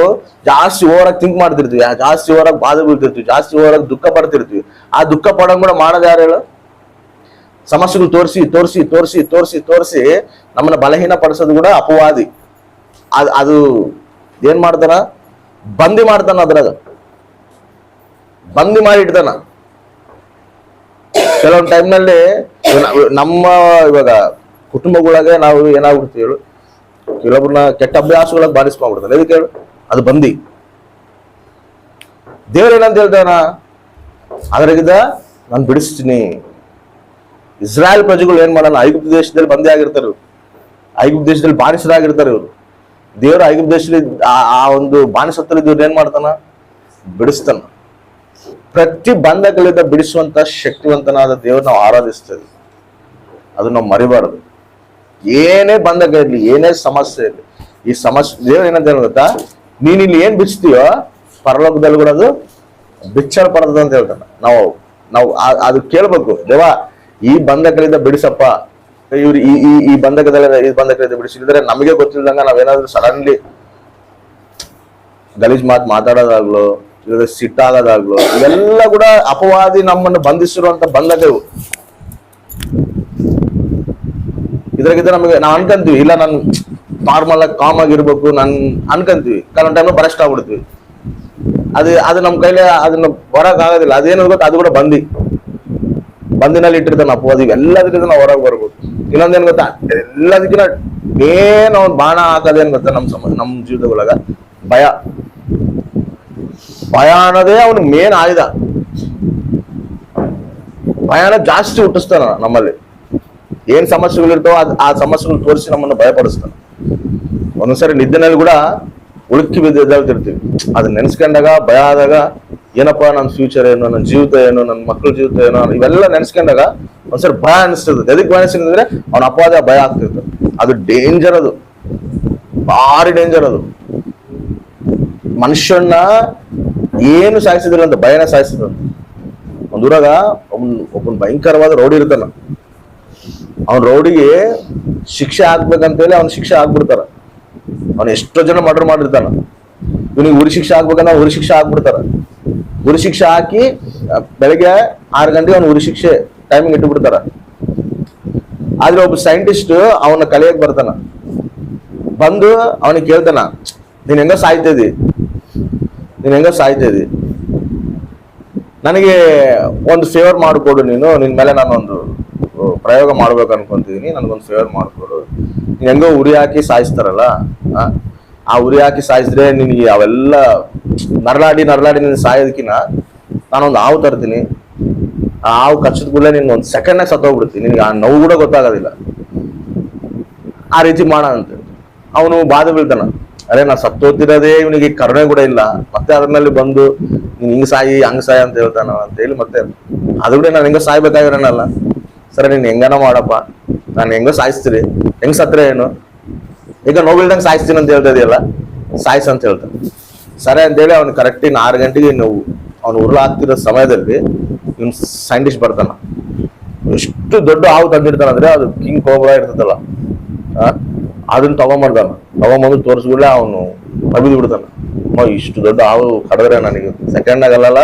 ಜಾಸ್ತಿ ಓವರಾಗಿ ಥಿಂಕ್ ಮಾಡ್ತಿರ್ತೀವಿ. ಜಾಸ್ತಿ ಓವರಾಗಿ ಬಾಧೆ ಬೀಳ್ತಿರ್ತೀವಿ. ಜಾಸ್ತಿ ಓವರಾಗಿ ದುಃಖ ಪಡ್ತಿರ್ತೀವಿ. ಆ ದುಃಖ ಪಡೋಂಗ್ ಕೂಡ ಮಾಡೋದು ಯಾರು ಹೇಳು? ಸಮಸ್ಯೆಗಳು ತೋರಿಸಿ ತೋರಿಸಿ ತೋರಿಸಿ ತೋರಿಸಿ ತೋರಿಸಿ ನಮ್ಮನ್ನ ಬಲಹೀನ ಪಡಿಸೋದು ಕೂಡ ಅಪವಾದಿ. ಅದು ಅದು ಏನ್ ಮಾಡ್ತಾನ? ಬಂದಿ ಮಾಡ್ತಾನ ಅದ್ರಾಗ. ಬಂದಿ ಮಾಡಿ ಇಡ್ತಾನ. ಕೆಲವೊಂದು ಟೈಮ್ನಲ್ಲಿ ನಮ್ಮ ಇವಾಗ ಕುಟುಂಬಗಳಾಗೆ ನಾವು ಏನಾಗ್ಬಿಡ್ತೀವಿ ಕೆಲವೊಬ್ಬರನ್ನ ಕೆಟ್ಟ ಅಭ್ಯಾಸಗಳಾಗಿ ಬಾರಿಸ್ಕೊಂಡ್ಬಿಡ್ತಾರೆ ಎದಕ್ಕೆ ಹೇಳು, ಅದು ಬಂದಿ. ದೇವರೇನಂತ ಹೇಳ್ತಾನ ಅದರಾಗಿದ್ದ ನಾನು ಬಿಡಿಸ್ತೀನಿ. ಇಸ್ರಾಯೇಲ್ ಪ್ರಜೆಗಳು ಏನ್ ಮಾಡೋಣ ಐಗುಪ್ತ ದೇಶದಲ್ಲಿ ಬಂದೇ ಆಗಿರ್ತಾರೆ ಇವ್ರು. ಐಗುಪ್ತ ದೇಶದಲ್ಲಿ ಬಾನಿಸರಾಗಿರ್ತಾರೆ ಇವರು. ದೇವರು ಐಗುಪ್ತ ದೇಶದಲ್ಲಿ ಆ- ಒಂದು ಬಾನಿಸತ್ತರ ಇದ್ದವ್ರು ಏನ್ ಮಾಡ್ತಾನ? ಬಿಡಿಸ್ತಾನ. ಪ್ರತಿ ಬಂಧಗಳಿಂದ ಬಿಡಿಸುವಂತ ಶಕ್ತಿವಂತನಾದ ದೇವ್ರು ನಾವು ಆರಾಧಿಸ್ತೇವೆ. ಅದು ನಾವು ಮರಿಬಾರದು. ಏನೇ ಬಂಧಕ ಇರ್ಲಿ, ಏನೇ ಸಮಸ್ಯೆ ಇರಲಿ, ಈ ಸಮಸ್ಯೆ ದೇವ್ರು ಏನಂತ ಗೊತ್ತಾ? ನೀನ್ ಇಲ್ಲಿ ಏನ್ ಬಿಚ್ತೀಯೋ ಪರಲೋಕದಲ್ಲಿ ಕೂಡ ಅದು ಬಿಚ್ಚಲ್ಪಡದ ಅಂತ ಹೇಳ್ತಾನೆ ನಾವು ನಾವು ಅದು ಕೇಳ್ಬೇಕು ದೇವ ಈ ಬಂಧಕಗಳಿಂದ ಬಿಡಿಸಪ್ಪ. ಇವ್ರು ಈ ಈ ಈ ಬಂಧಕದಲ್ಲಿ, ಈ ಬಂಧಕಗಳಿಂದ ಬಿಡಿಸಿದ್ರೆ ನಮಗೆ ಗೊತ್ತಿಲ್ದಂಗ ನಾವೇನಾದ್ರೂ ಸಡನ್ಲಿ ಗಲೀಜ್ ಮಾತು ಮಾತಾಡೋದಾಗ್ಲು, ಇಲ್ಲದ್ರೆ ಸಿಟ್ಟಾಗೋದಾಗ್ಲು, ಇವೆಲ್ಲ ಕೂಡ ಅಪವಾದಿ ನಮ್ಮನ್ನು ಬಂಧಿಸಿರುವಂತ ಬಂಧಕ ಇವು ಇದ್ರಾಗಿದ್ದ ನಮಗೆ ನಾವು ಅನ್ಕಂತೀವಿ. ಇಲ್ಲ, ನಾನು ನಾರ್ಮಲ್ ಆಗಿ ಕಾಮ್ ಆಗಿರ್ಬೇಕು, ನಾನು ಅನ್ಕಂತೀವಿ. ಕೆಲವೊಂದು ಟೈಮ್ ಬರೆಸ್ಟ್ ಆಗ್ಬಿಡ್ತೀವಿ. ಅದು ಅದು ನಮ್ಮ ಕೈಲಿ ಅದನ್ನ ಹೊರಗ್ ಆಗೋದಿಲ್ಲ. ಅದೇನು ಅದು ಕೂಡ ಬಂದಿ. ಬಂದಿನಲ್ಲಿ ಇಟ್ಟಿರ್ತಾನೆ ಅಪವಾದಿ ಎಲ್ಲದರಿಂದ ನಾವು ಹೊರಗೆ ಬರ್ಬೇಕು ಇನ್ನೊಂದೇನು ಗೊತ್ತಾ? ಎಲ್ಲದಕ್ಕಿಂತ ಮೇನ್ ಅವ್ನ್ ಬಾಣ ಹಾಕೋದೇನ್ ಗೊತ್ತಾ ನಮ್ಮ ಸಮ ನಮ್ಮ ಜೀವಿತದೊಳಗ ಭಯ. ಭಯ ಅನ್ನೋದೇ ಅವನು ಮೇನ್ ಆಯುಧ. ಭಯನ ಜಾಸ್ತಿ ಹುಟ್ಟಿಸ್ತಾನ ನಮ್ಮಲ್ಲಿ. ಏನ್ ಸಮಸ್ಯೆಗಳಿರ್ತಾವೋ ಅದು ಆ ಸಮಸ್ಯೆಗಳು ತೋರಿಸಿ ನಮ್ಮನ್ನು ಭಯಪಡಿಸ್ತಾನೆ. ಒಂದೊಂದ್ಸರಿ ನಿದ್ದೆನಲ್ಲಿ ಕೂಡ ಉಳುಕಿ ಬಿದ್ದಿರ್ತೀವಿ ಅದನ್ನ ನೆನ್ಸ್ಕೊಂಡಾಗ ಭಯ ಆದಾಗ ಏನಪ್ಪ ನನ್ನ ಫ್ಯೂಚರ್ ಏನು ನನ್ನ ಜೀವಿತ ಏನು ನನ್ನ ಮಕ್ಕಳ ಜೀವಿತ ಏನೋ, ಇವೆಲ್ಲ ನೆನ್ಸ್ಕೊಂಡಾಗ ಒಂದ್ಸರಿ ಭಯ ಅನಿಸ್ತದೆ ಎದಕ್ಕೆ ಭಯ ಅನಿಸ್ತದೆ ಅವನ ಅಪವಾದ ಭಯ ಆಗ್ತಿರ್ತದೆ. ಅದು ಡೇಂಜರ್ ಅದು. ಭಾರಿ ಡೇಂಜರ್ ಅದು. ಮನುಷ್ಯನ್ನ ಏನು ಸಾಯಿಸಿದಿಲ್ಲ ಅಂತ ಭಯನ ಸಾಯಿಸಿದ್ರಂತ ಊರಾಗ ಒಬ್ಬನ್ ಒಬ್ಬನ್ ಭಯಂಕರವಾದ ರೌಡಿ ಇರ್ತಾನ. ಅವನ್ ರೌಡಿಗೆ ಶಿಕ್ಷೆ ಹಾಕ್ಬೇಕಂತೇಳಿ ಅವ್ನ ಶಿಕ್ಷೆ ಹಾಕ್ಬಿಡ್ತಾರ ಅವ್ನ ಎಷ್ಟೋ ಜನ ಮರ್ಡರ್ ಮಾಡಿರ್ತಾನ. ಇವನಿಗೆ ಉರಿ ಶಿಕ್ಷೆ ಹಾಕ್ಬೇಕಂದ್ರೆ ಉರಿ ಶಿಕ್ಷೆ ಹಾಕ್ಬಿಡ್ತಾರ ಉರಿ ಶಿಕ್ಷೆ ಹಾಕಿ ಬೆಳಗ್ಗೆ ಆರು ಗಂಟೆಗೆ ಅವ್ನ ಉರಿ ಶಿಕ್ಷೆ ಟೈಮಿಂಗ್ ಇಟ್ಟು ಬಿಡ್ತಾರ ಆದ್ರೆ ಒಬ್ಬ ಸೈಂಟಿಸ್ಟ್ ಅವನ ಕಲಿಯಕ್ ಬರ್ತಾನ. ಬಂದು ಅವನಿಗೆ ಕೇಳ್ತಾನ ನೀನ್ ಹೆಂಗ ಸಾಯ್ತಿದಿ ನೀನ್ ಹೆಂಗ ಸಾಯ್ತಿದಿ ನನಗೆ ಒಂದು ಫೇವರ್ ಮಾಡಿಕೊಡು ನೀನು ನಿನ್ ಮೇಲೆ ನಾನೊಂದು ಅಹ್, ಪ್ರಯೋಗ ಮಾಡ್ಬೇಕು ಅನ್ಕೊಂತಿದೀನಿ, ನನ್ಗೊಂದು ಫೇವರ್ ಮಾಡ್ಕೊಡು. ಹೆಂಗೋ ಉರಿ ಹಾಕಿ ಸಾಯಿಸ್ತಾರಲ್ಲ, ಆ? ಉರಿ ಹಾಕಿ ಸಾಯಿಸಿದ್ರೆ ನಿನಗೆ ಅವೆಲ್ಲ ನರಳಾಡಿ ನರಳಾಡಿ ನೀನು ಸಾಯೋದಕ್ಕಿನ್ನ ನಾನೊಂದು ಹಾವು ತರ್ತೀನಿ. ಆ ಹಾವು ಕಚ್ಚದ ಕೂಡಲೇ ನಿನ್ಗೆ ಒಂದು ಸೆಕೆಂಡ್ನಾಗ ಸತ್ತೋಗ್ಬಿಡ್ತೀನಿ. ನಿನಗೆ ಆ ನೋವು ಕೂಡ ಗೊತ್ತಾಗೋದಿಲ್ಲ. ಆ ರೀತಿ ಮಾಡ ಅಂತ ಅವನು ಬಾಧೆ ಬೀಳ್ತಾನ. ಅರೆ, ನಾ ಸತ್ತೋತಿರೋದೇ ಇವನಿಗೆ ಕರುಣೆ ಕೂಡ ಇಲ್ಲ. ಮತ್ತೆ ಅದ್ರ ಮೇಲೆ ಬಂದು ನೀನ್ ಹಿಂಗ್ ಸಾಯಿ, ಹಂಗ್ ಸಾಯಿ ಅಂತ ಹೇಳ್ತಾನ ಅಂತ ಹೇಳಿ ಮತ್ತೆ ಅದು ಕೂಡ ನಾನು ಹೆಂಗ ಸಾಯ್ಬೇಕಾಗಿರೋನಲ್ಲ. ಸರಿ, ನೀನು ಹೆಂಗನ ಮಾಡಪ್ಪ? ನಾನು ಹೆಂಗೋ ಸಾಯಿಸ್ತೀರಿ ಹೆಂಗ್ ಸತ್ರೆ ಏನು? ಈಗ ನೋವಿಲ್ದಂಗೆ ಸಾಯಿಸ್ತೀನಿ ಅಂತ ಹೇಳ್ತಾ ಇದೆಯಲ್ಲ? ಸಾಯಿಸ್ ಅಂತ ಹೇಳ್ತಾನೆ ಸರಿ ಅಂತೇಳಿ ಅವ್ನು ಕರೆಕ್ಟಿಗೆ ಆರು ಗಂಟೆಗೆ ನೀವು ಅವ್ನು ಉರುಳು ಹಾಕ್ತಿರೋ ಸಮಯದಲ್ಲಿ ಇವ್ನು ಸೈಂಟಿಸ್ಟ್ ಬರ್ತಾನ. ಎಷ್ಟು ದೊಡ್ಡ ಹಾವು ತಂದಿರ್ತಾನಂದ್ರೆ ಅದು ಕಿಂಗ್ ಕೋಬ್ರಾ ಇರ್ತದಲ್ಲ ಅದನ್ನ ತಗೊಂಬರ್ತಾನ ತಗೊಂಬಂದು ತೋರಿಸ್ಬಿಡ್ಲೆ ಅವನು ಬಗಿದು ಬಿಡ್ತಾನ. ಇಷ್ಟು ದೊಡ್ಡ ಹಾವು ಕಡದ್ರೆ ನನಗೆ ಸೆಕೆಂಡ್ ಆಗಲ್ಲ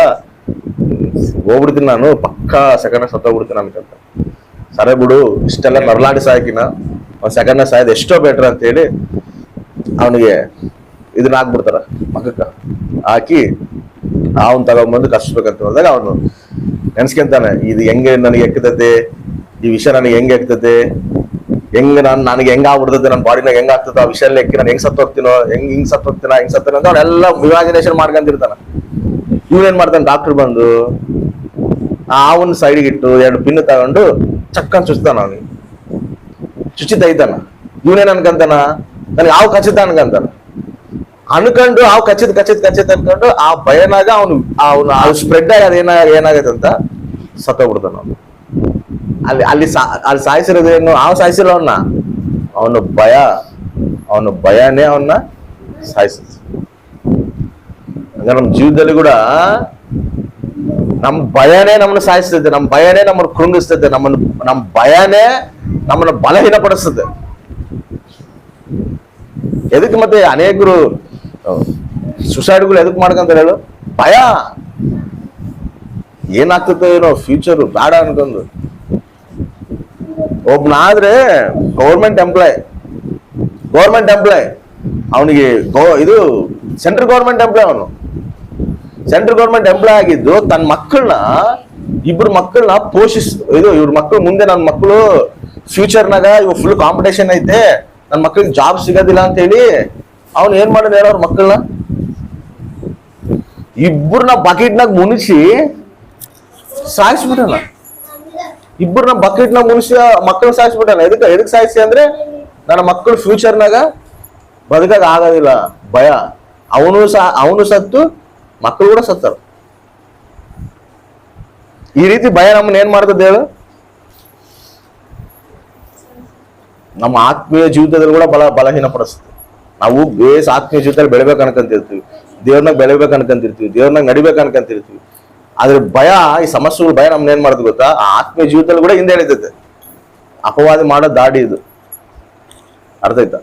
ಹೋಗ್ಬಿಡ್ತೀನಿ ನಾನು, ಪಕ್ಕಾ ಸೆಕೆಂಡ್ ಸತ್ತೋಗ್ಬಿಡ್ತೀನಿ ಅನ್ಕಂತ ಸರಿ ಬಿಡು, ಇಷ್ಟೆಲ್ಲ ನರ್ಲಾಡಿ ಸಾಕಿನ ಒಂದ್ ಸೆಕೆಂಡ್ ಸಾಯ್ದು ಎಷ್ಟೋ ಬೆಟ್ರ್ ಅಂತ ಹೇಳಿ ಅವನಿಗೆ ಇದನ್ನ ಹಾಕ್ಬಿಡ್ತಾರ, ಮಗಕ್ಕ. ಹಾಕಿ ಅವನ್ ತಗೊಂಬಂದು ಕಷ್ಟಬೇಕಂತ ಹೋದಾಗ ಅವನು ನೆನ್ಸ್ಕೊಂತಾನೆ, ಇದು ಹೆಂಗೆ ನನಗೆ ಎಕ್ಕತೈತೆ ಈ ವಿಷಯ ನನಗೆ ಹೆಂಗೆ ಎಕ್ತತೆ? ಹೆಂಗ್ ನಾನು, ನನಗೆ ಹೆಂಗ್ ಆಗ್ಬಿಡ್ತದೆ ನನ್ನ ಬಾಡಿನಾಗ ಹೆಂಗ್ ಆಗ್ತದ ಆ ವಿಷಯ ಎಕ್ಕಿ ನಾನು ಹೆಂಗ್ ಸತ್ತು ಹೋಗ್ತೀನೋ ಹೆಂಗ್, ಹಿಂಗ್ ಸತ್ತು ಹೋಗ್ತೀನ ಹಿಂಗ್ ಸತ್ತೇನೋ? ಅಂತ ಅವನೆಲ್ಲ ಇಮ್ಯಾಜಿನೇಷನ್ ಮಾಡ್ಕೊಂತಿರ್ತಾನ ಇವನೇನ್ ಮಾಡ್ತಾನೆ? ಡಾಕ್ಟರ್ ಬಂದು ಅವನ್ ಸೈಡ್ಗೆ ಇಟ್ಟು ಎರಡು ಪಿನ್ ತಗೊಂಡು ಚಕ್ಕನ್ ಚುಚ್ತಾನ ಅವನಿಗೆ ಚುಚ್ಚಿ ತೈತಾನ ಇವನೇನ್ ಅನ್ಕಂತಾನ ನನಗೆ ಯಾವ ಕಚ್ಚಿತ ಅನ್ಕಂತಾನ ಅನ್ಕೊಂಡು ಅವ್ ಕಚ್ಚಿತ್ ಕಚ್ಚಿತ್ ಕಚ್ಚಿತ್ ಅನ್ಕೊಂಡು ಆ ಭಯನಾಗ ಅವನು ಅವನು ಅದು ಸ್ಪ್ರೆಡ್ ಆಗಿ ಅದೇನ ಏನಾಗೈತೆ ಅಂತ ಸತ್ತೋಗ್ಬಿಡ್ತಾನ ಅವನು ಅಲ್ಲಿ ಅಲ್ಲಿ ಸಾ ಅಲ್ಲಿ ಸಾಯಿಸಿರೋದೇನು ಅವ್ ಸಾಯಿಸಿಲ್ಲ ಅವನ್ನ ಅವನ ಭಯ ಅವನ ಭಯನೇ ಅವನ್ನ ಸಾಯಿಸಿದ ಹಂಗ ನಮ್ಮ ಜೀವನದಲ್ಲಿ ಕೂಡ ನಮ್ ಭಯನೇ ನಮ್ಮನ್ನ ಸಾಯಿಸ್ತದೆ ನಮ್ಮ ಭಯನೇ ನಮ್ಮನ್ನು ಕೃಂಗಿಸ್ತದೆ, ನಮ್ಮನ್ನು ನಮ್ಮ ಭಯನೇ ನಮ್ಮನ್ನ ಬಲಹೀನಪಡಿಸ್ತದೆ. ಎದಕ್ಕೆ ಮತ್ತೆ ಅನೇಕರು ಸುಸೈಡ್ಗಳು ಎದಕ್ ಮಾಡ್ಕೊಂತಾರೆ ಹೇಳು? ಭಯ. ಏನಾಗ್ತದೆ ಏನೋ ಫ್ಯೂಚರ್ ಬೇಡ ಅನ್ಕೊಂಡು. ಒಬ್ನಾದ್ರೆ ಗೌರ್ಮೆಂಟ್ ಎಂಪ್ಲಾಯ್ ಗೌರ್ಮೆಂಟ್ ಎಂಪ್ಲಾಯ್ ಅವನಿಗೆ ಇದು ಸೆಂಟ್ರಲ್ ಗೌರ್ಮೆಂಟ್ ಎಂಪ್ಲಾಯ್ ಅವನು. ಸೆಂಟ್ರಲ್ ಗೌರ್ಮೆಂಟ್ ಎಂಪ್ಲಾಯ್ ಆಗಿದ್ದು ತನ್ನ ಮಕ್ಕಳನ್ನ ಇಬ್ರು ಮಕ್ಕಳನ್ನ ಪೋಷಿಸ್, ಇದು ಇವ್ರ ಮಕ್ಕಳು ಮುಂದೆ ನನ್ನ ಮಕ್ಕಳು ಫ್ಯೂಚರ್ನಾಗ ಇವ್ ಫುಲ್ ಕಾಂಪಿಟೇಷನ್ ಐತೆ ನನ್ನ ಮಕ್ಕಳಿಗೆ ಜಾಬ್ ಸಿಗೋದಿಲ್ಲ ಅಂತ ಹೇಳಿ ಅವ್ನು ಏನ್ ಹೇಳೋ ಅವ್ರ ಮಕ್ಕಳನ್ನ ಇಬ್ಬರನ್ನ ಬಕೆಟ್ನಾಗ ಮುನಿಸಿ ಸಾಯಿಸ್ಬಿಟ್ಟಲ್ಲ ಇಬ್ಬರನ್ನ ಬಕೆಟ್ನಾಗ ಮುನಿಸಿ ಮಕ್ಕಳನ್ನ ಸಾಯಿಸ್ಬಿಟ್ಟಲ್ಲ ಎದಕ್ಕೆ ಎದಕ್ಕೆ ಸಾಯಿಸಿ ಅಂದ್ರೆ ನನ್ನ ಮಕ್ಕಳು ಫ್ಯೂಚರ್ನಾಗ ಬದುಕಾಗ ಆಗೋದಿಲ್ಲ, ಭಯ. ಅವನು ಸಹ, ಅವನು ಸತ್ತು ಮಕ್ಕಳು ಕೂಡ ಸತ್ತರು. ಈ ರೀತಿ ಭಯ ನಮ್ಮನ್ನ ಏನ್ ಮಾಡ್ತದೆ ಹೇಳು? ನಮ್ಮ ಆತ್ಮೀಯ ಜೀವಿತದಲ್ಲಿ ಕೂಡ ಬಲ ಬಲಹೀನಪಡಿಸ್ತದೆ ನಾವು ಬೇಸ್ ಆತ್ಮೀಯ ಜೀವಿತದಲ್ಲಿ ಬೆಳಿಬೇಕು ಅನ್ಕಂತಿರ್ತೀವಿ. ದೇವ್ರನಾಗ ಬೆಳಿಬೇಕು ಅನ್ಕೊಂತಿರ್ತೀವಿ. ದೇವ್ರನಾಗ ನಡಿಬೇಕು ಅನ್ಕಂತಿರ್ತೀವಿ. ಆದ್ರೆ ಭಯ, ಈ ಸಮಸ್ಯೆಗಳು, ಭಯ ನಮ್ನ ಏನ್ ಮಾಡುದು ಗೊತ್ತಾ? ಆ ಆತ್ಮೀಯ ಜೀವಿತದಲ್ಲಿ ಕೂಡ ಹಿಂದೆ ಎಳಿತೈತೆ. ಅಪವಾದ ಮಾಡೋ ದಾಡಿ ಇದು. ಅರ್ಥ ಆಯ್ತಾ?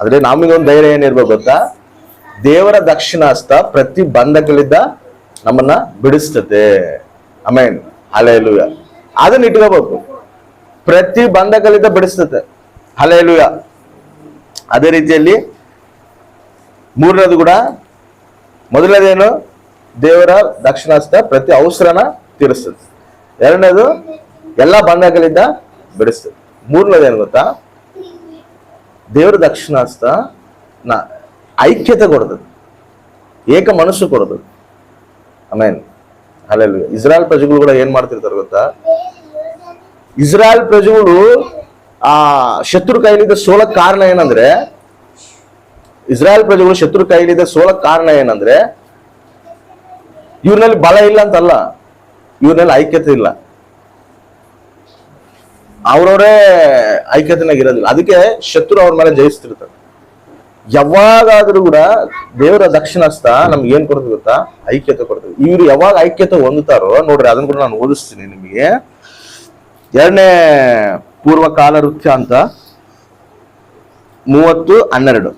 ಆದ್ರೆ ಒಂದು ಧೈರ್ಯ ಏನಿರ್ಬೇಕು ಗೊತ್ತಾ? ದೇವರ ದಕ್ಷಿಣ ಹಸ್ತ ಪ್ರತಿ ಬಂಧಗಳಿಂದ ನಮ್ಮನ್ನ ಬಿಡಿಸ್ತತೆ ಅಮೇನ್ ಹಲೆಲುಯ ಅದನ್ನ ಇಟ್ಕೋಬೇಕು. ಪ್ರತಿ ಬಂಧಗಳಿಂದ ಬಿಡಿಸ್ತತೆ ಹಲೆಲುಯ ಅದೇ ರೀತಿಯಲ್ಲಿ ಮೂರನೇದು ಕೂಡ ಮೊದಲನೇದೇನು ದೇವರ ದಕ್ಷಿಣಾಸ್ತ ಪ್ರತಿ ಅವಸರನ ತೀರಿಸ್ತದೆ. ಎರಡನೇದು ಎಲ್ಲ ಬಂಧಗಳಿಂದ ಬಿಡಿಸ್ತದೆ. ಮೂರನೇದೇನು ಗೊತ್ತಾ? ದೇವರ ದಕ್ಷಿಣಾಸ್ತ ಐಕ್ಯತೆ ಕೊಡದು. ಏಕ ಮನಸ್ಸು ಕೊಡದು. ಆಮೇನ್. ಅಲ್ಲಲ್ಲಿ ಇಸ್ರಾಯಲ್ ಪ್ರಜೆಗಳು ಕೂಡ ಏನ್ ಮಾಡ್ತಿರ್ತಾರೆ ಗೊತ್ತಾ? ಇಸ್ರಾಯಲ್ ಪ್ರಜೆಗಳು ಆ ಶತ್ರು ಕೈಲಿದ್ದ ಸೋಲಕ್ ಕಾರಣ ಏನಂದ್ರೆ, ಇಸ್ರಾಯಲ್ ಪ್ರಜೆಗಳು ಶತ್ರು ಕೈಲಿದ್ದ ಸೋಲಕ್ ಕಾರಣ ಏನಂದ್ರೆ ಇವ್ರಲ್ಲಿ ಬಲ ಇಲ್ಲ ಅಂತಲ್ಲ. ಇವ್ರಲ್ಲಿ ಐಕ್ಯತೆ ಇಲ್ಲ. ಅವ್ರವರೇ ಐಕ್ಯತೆನಾಗಿರೋದಿಲ್ಲ ಅದಕ್ಕೆ ಶತ್ರು ಅವ್ರ ಮೇಲೆ ಜಯಿಸ್ತಿರ್ತಾರೆ. ಯಾವಾಗಾದ್ರೂ ಕೂಡ ದೇವರ ದಕ್ಷಿಣಸ್ಥ ನಮ್ಗೆ ಏನ್ ಕೊಡ್ತದೆ ಗೊತ್ತಾ? ಐಕ್ಯತೆ ಕೊಡ್ತದೆ. ಇವ್ರು ಯಾವಾಗ ಐಕ್ಯತೆ ಹೊಂದುತ್ತಾರೋ ನೋಡ್ರಿ ಅದನ್ನ ಕೂಡ ನಾನು ಓದಿಸ್ತೀನಿ ನಿಮಗೆ. ಎರಡನೇ ಪೂರ್ವಕಾಲ ನೃತ್ಯ ಅಂತ. ಮೂವತ್ತು ಹನ್ನೆರಡು.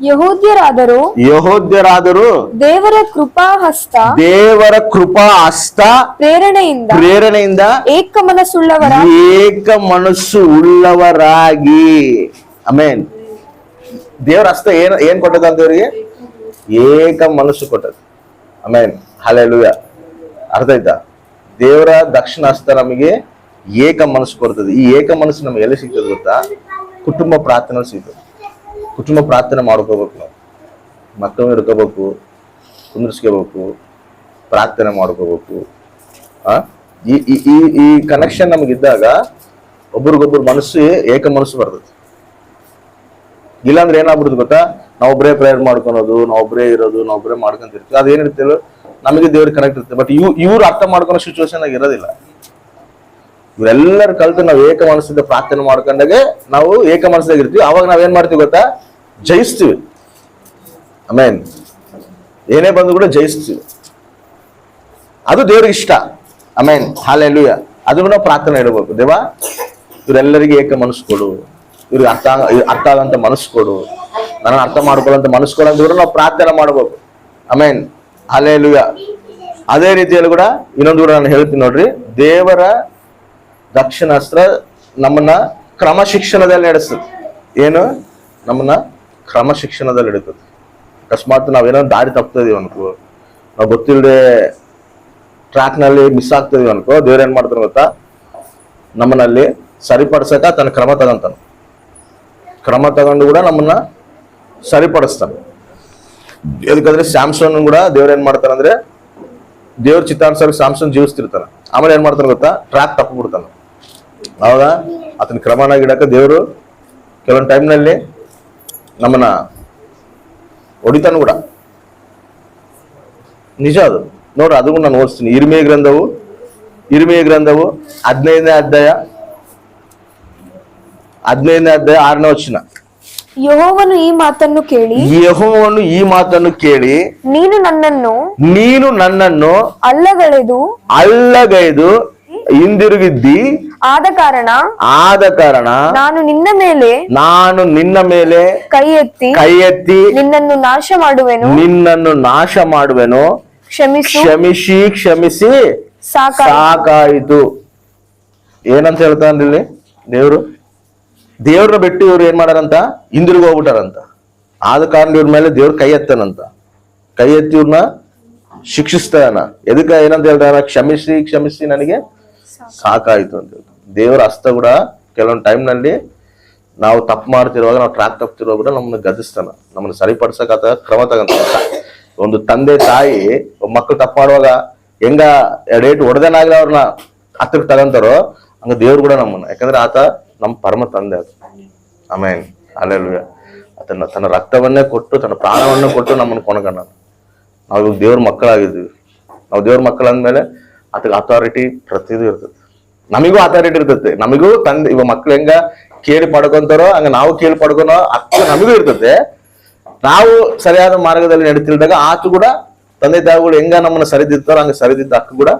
ಯಹೋದ್ಯರಾದರೂ ಯಹೋದ್ಯರಾದರೂ ದೇವರ ಕೃಪಾ ಹಸ್ತ ದೇವರ ಕೃಪಾ ಹಸ್ತ ಪ್ರೇರಣೆಯಿಂದ ಪ್ರೇರಣೆಯಿಂದ ಏಕ ಮನಸ್ಸುಳ್ಳವರ ಏಕ ಮನಸ್ಸು ಉಳ್ಳವರಾಗಿ. ಅಮೇನ್? ದೇವರ ಹಸ್ತ ಏನ್ ಏನ್ ಕೊಟ್ಟದ ದೇವ್ರಿಗೆ? ಏಕ ಮನಸ್ಸು ಕೊಟ್ಟದ ಆಮೇನ್ ಹಲೆಲುಯ ಅರ್ಥ ಆಯ್ತಾ? ದೇವರ ದಕ್ಷಿಣ ಹಸ್ತ ನಮಗೆ ಏಕ ಮನಸ್ಸು ಕೊಡ್ತದೆ. ಈ ಏಕ ಮನಸ್ಸು ನಮ್ಗೆ ಎಲ್ಲಿ ಸಿಗ್ತದೆ ಗೊತ್ತಾ? ಕುಟುಂಬ ಪ್ರಾರ್ಥನೆ ಸಿಗ್ತದೆ. ಕುಟುಂಬ ಪ್ರಾರ್ಥನೆ ಮಾಡ್ಕೋಬೇಕು ನಾವು. ಮಕ್ಕಳು ಹಿಡ್ಕೋಬೇಕು, ಕುಂದಿರ್ಸ್ಕೋಬೇಕು, ಪ್ರಾರ್ಥನೆ ಮಾಡ್ಕೋಬೇಕು. ಆ? ಈ ಈ ಈ ಕನೆಕ್ಷನ್ ನಮಗಿದ್ದಾಗ ಒಬ್ರಿಗೊಬ್ರು ಮನಸ್ಸು ಏಕ ಮನಸ್ಸು ಬರ್ತದೆ. ಇಲ್ಲಾಂದ್ರೆ ಏನಾಗ್ಬಿಡುತ್ತೆ ಗೊತ್ತಾ? ನಾವೊಬ್ಬರೇ ಪ್ರೇಯರ್ ಮಾಡ್ಕೊಳೋದು ನಾವೊಬ್ಬರೇ ಇರೋದು ನಾವೊಬ್ಬರೇ ಮಾಡ್ಕೊಂತಿರ್ತೀವಿ ಅದೇನಿರ್ತೇವೆ ನಮಗೆ ದೇವ್ರಿಗೆ ಕನೆಕ್ಟ್ ಇರುತ್ತೆ. ಬಟ್ ಇವ್ ಇವ್ರು ಅರ್ಥ ಮಾಡ್ಕೊಳೋ ಸಿಚುವೇಶನ್ ಆಗಿ ಇರೋದಿಲ್ಲ. ಇವರೆಲ್ಲರೂ ಕಲ್ತು ನಾವು ಏಕ ಮನಸ್ಸಿಂದ ಪ್ರಾರ್ಥನೆ ಮಾಡ್ಕೊಂಡಾಗೆ ನಾವು ಏಕ ಮನಸ್ಸಾಗಿ ಇರ್ತೀವಿ. ಅವಾಗ ನಾವೇನ್ ಮಾಡ್ತೀವಿ ಗೊತ್ತಾ? ಜಯಿಸ್ತೀವಿ. ಆಮೇನ್ ಏನೇ ಬಂದು ಕೂಡ ಜಯಿಸ್ತೀವಿ. ಅದು ದೇವ್ರಿಗೆ ಇಷ್ಟ. ಆಮೇನ್ ಹಾಲೆಲ್ಲೂಯ ಅದನ್ನು ನಾವು ಪ್ರಾರ್ಥನೆ ಇಡಬೇಕು ದೇವಾ, ಇವರೆಲ್ಲರಿಗೆ ಏಕ ಮನಸ್ಸು ಕೊಡು. ಇವ್ರಿಗೆ ಅರ್ಥ ಅರ್ಥ ಆಗಂತ ಮನಸ್ಸು ಕೊಡು. ನನ್ನ ಅರ್ಥ ಮಾಡ್ಕೊಳ್ಳೋಂತ ಮನಸ್ಸು ಕೊಡು ಅಂತ ನಾವು ಪ್ರಾರ್ಥನೆ ಮಾಡ್ಬೇಕು ಆಮೇನ್ ಹಾಲೆಲ್ಲೂಯ ಅದೇ ರೀತಿಯಲ್ಲಿ ಕೂಡ ಇನ್ನೊಂದು ಕೂಡ ನಾನು ಹೇಳ್ತೀನಿ ನೋಡ್ರಿ. ದೇವರ ರಕ್ಷಣಾಸ್ತ್ರ ನಮ್ಮನ್ನ ಕ್ರಮ ಶಿಕ್ಷಣದಲ್ಲಿ ನಡೆಸ್ತದೆ. ಏನು? ನಮ್ಮನ್ನ ಕ್ರಮ ಶಿಕ್ಷಣದಲ್ಲಿ ಇಡುತ್ತದೆ ಅಕಸ್ಮಾತ್ ನಾವೇನೋ ದಾರಿ ತಪ್ತದೀವಿ ಅನ್ಕೋ. ನಾವು ಗೊತ್ತಿಲ್ಲದೆ ಟ್ರ್ಯಾಕ್ನಲ್ಲಿ ಮಿಸ್ ಆಗ್ತದೀವಿ ಅನ್ಕೋ. ದೇವ್ರು ಏನ್ ಮಾಡ್ತಾನೆ ಗೊತ್ತಾ? ನಮ್ಮನಲ್ಲಿ ಸರಿಪಡಿಸಕ ತನ್ನ ಕ್ರಮ ತಗೊಂತಾನೆ. ಕ್ರಮ ತಗೊಂಡು ಕೂಡ ನಮ್ಮನ್ನ ಸರಿಪಡಿಸ್ತಾನೆ ಎದಕ್ಕಂದ್ರೆ ಸ್ಯಾಮ್ಸನ್ ಕೂಡ ದೇವ್ರು ಏನ್ ಮಾಡ್ತಾನೆ ಅಂದ್ರೆ ದೇವ್ರ ಚಿತ್ತಾನುಸಾರ ಸ್ಯಾಮ್ಸನ್ ಜೀವಿಸ್ತಿರ್ತಾನೆ ಆಮೇಲೆ ಏನ್ ಮಾಡ್ತಾನೆ ಗೊತ್ತಾ? ಟ್ರ್ಯಾಕ್ ತಪ್ಪಿಬಿಡ್ತಾನೆ. ಅವಾಗ ಅದನ್ನ ಕ್ರಮನಾಗಿ ಇಡಕ ದೇವರು ಕೆಲವೊಂದು ಟೈಮ್ನಲ್ಲಿ ನಮ್ಮನ್ನ ಹೊಡಿತಾನು ಕೂಡ. ನಿಜ ಅದು. ನೋಡ್ರಿ, ಅದು ನಾನು ಓದಿಸ್ತೀನಿ. ಇರ್ಮೇ ಗ್ರಂಥವು ಇರ್ಮೇ ಗ್ರಂಥವು ಹದಿನೈದನೇ ಅಧ್ಯಾಯ ಹದಿನೈದನೇ ಅಧ್ಯಾಯ ಆರನೇ ವಚನ. ಯಹೋವನು ಈ ಮಾತನ್ನು ಕೇಳಿ ಯಹೋವನು ಈ ಮಾತನ್ನು ಕೇಳಿ ನೀನು ನನ್ನನ್ನು ನೀನು ನನ್ನನ್ನು ಅಲ್ಲಗಳೆದು ಅಲ್ಲಗೈದು ಹಿಂದಿರುಗಿದ್ದಿ. ಆದ ಕಾರಣ ಆದ ಕಾರಣ ನಾನು ನಿನ್ನ ಮೇಲೆ ನಾನು ನಿನ್ನ ಮೇಲೆ ಕೈ ಎತ್ತಿ ಕೈ ಎತ್ತಿ ನಿನ್ನನ್ನು ನಾಶ ಮಾಡುವೆನು ನಿನ್ನನ್ನು ನಾಶ ಮಾಡುವೆನು ಕ್ಷಮಿಸಿ. ಕ್ಷಮಿಸಿ ಕ್ಷಮಿಸಿ. ಸಾಕ ಸಾಕಾಯಿತು. ಏನಂತ ಹೇಳ್ತಾನೆ ಇಲ್ಲಿ ದೇವ್ರು? ದೇವ್ರನ್ನ ಬಿಟ್ಟು ಇವ್ರು ಏನ್ ಮಾಡಾರಂತ ಹಿಂದಿರುಗಿ ಹೋಗ್ಬಿಟ್ಟಾರಂತ. ಆದ ಕಾರಣ ಇವ್ರ ಮೇಲೆ ದೇವ್ರ ಕೈ ಎತ್ತಾನಂತ. ಕೈ ಎತ್ತಿ ಇವ್ರನ್ನ ಶಿಕ್ಷಿಸ್ತಾನ ಎದಕ್ಕ ಏನಂತ ಹೇಳ್ತಾರ ಕ್ಷಮಿಸಿ ಕ್ಷಮಿಸಿ ನನಗೆ ಸಾಕಾಯ್ತು ಅಂತ ಹೇಳ್ತಾನೆ. ದೇವ್ರ ಹಸ್ತ ಕೂಡ ಕೆಲವೊಂದು ಟೈಮ್ನಲ್ಲಿ ನಲ್ಲಿ ನಾವು ತಪ್ಪು ಮಾಡ್ತಿರುವಾಗ ನಾವು ಟ್ರ್ಯಾಕ್ ತಪ್ತಿರೋ ಕೂಡ ನಮ್ಮನ್ನ ಗದಿಸ್ತಾನ ನಮ್ಮನ್ನ ಸರಿಪಡಿಸಕ ಕ್ರಮ ತಗಂತ. ಒಂದು ತಂದೆ ತಾಯಿ ಮಕ್ಕಳು ತಪ್ಪು ಮಾಡುವಾಗ ಹೆಂಗ ಎರಡೇಟು ಹೊಡೆದನಾಗ್ಲಿ ಅವ್ರನ್ನ ಹತ್ರಕ್ಕೆ ತಗಂತಾರೋ, ಹಂಗ ದೇವ್ರು ಕೂಡ ನಮ್ಮನ್ನ. ಯಾಕಂದ್ರೆ ಆತ ನಮ್ಮ ಪರಮ ತಂದೆ ಅದು. ಆಮೇನ್. ಅಲ್ಲೆಲ್ಲ ಅದನ್ನ ತನ್ನ ರಕ್ತವನ್ನೇ ಕೊಟ್ಟು, ತನ್ನ ಪ್ರಾಣವನ್ನೇ ಕೊಟ್ಟು ನಮ್ಮನ್ನು ಕೊನಗಣ್ಣ ನಾವು ದೇವ್ರ ಮಕ್ಕಳಾಗಿದ್ದೀವಿ. ನಾವು ದೇವ್ರ ಮಕ್ಕಳು ಅಂದ್ಮೇಲೆ ಅದಕ್ಕೆ ಅಥಾರಿಟಿ ಪ್ರತಿದು ಇರ್ತದೆ. ನಮಗೂ ಅಥಾರಿಟಿ ಇರ್ತದೆ. ನಮಗೂ ತಂದೆ ಇವಾಗ ಮಕ್ಳು ಹೆಂಗ ಕೇಳಿ ಪಡ್ಕೊಂತಾರೋ, ಹಂಗ ನಾವು ಕೇಳಿ ಪಡ್ಕೊನೋ ಅಕ್ಕ ನಮಗೂ ಇರ್ತದೆ. ನಾವು ಸರಿಯಾದ ಮಾರ್ಗದಲ್ಲಿ ನಡೀತಿಲ್ದಾಗ ಆತು ಕೂಡ, ತಂದೆ ತಾಯಿಗಳು ಹೆಂಗ ನಮ್ಮನ್ನ ಸರಿದಿರ್ತಾರೋ ಹಂಗ ಸರಿದಿದ್ದ ಅಕ್ಕ ಕೂಡ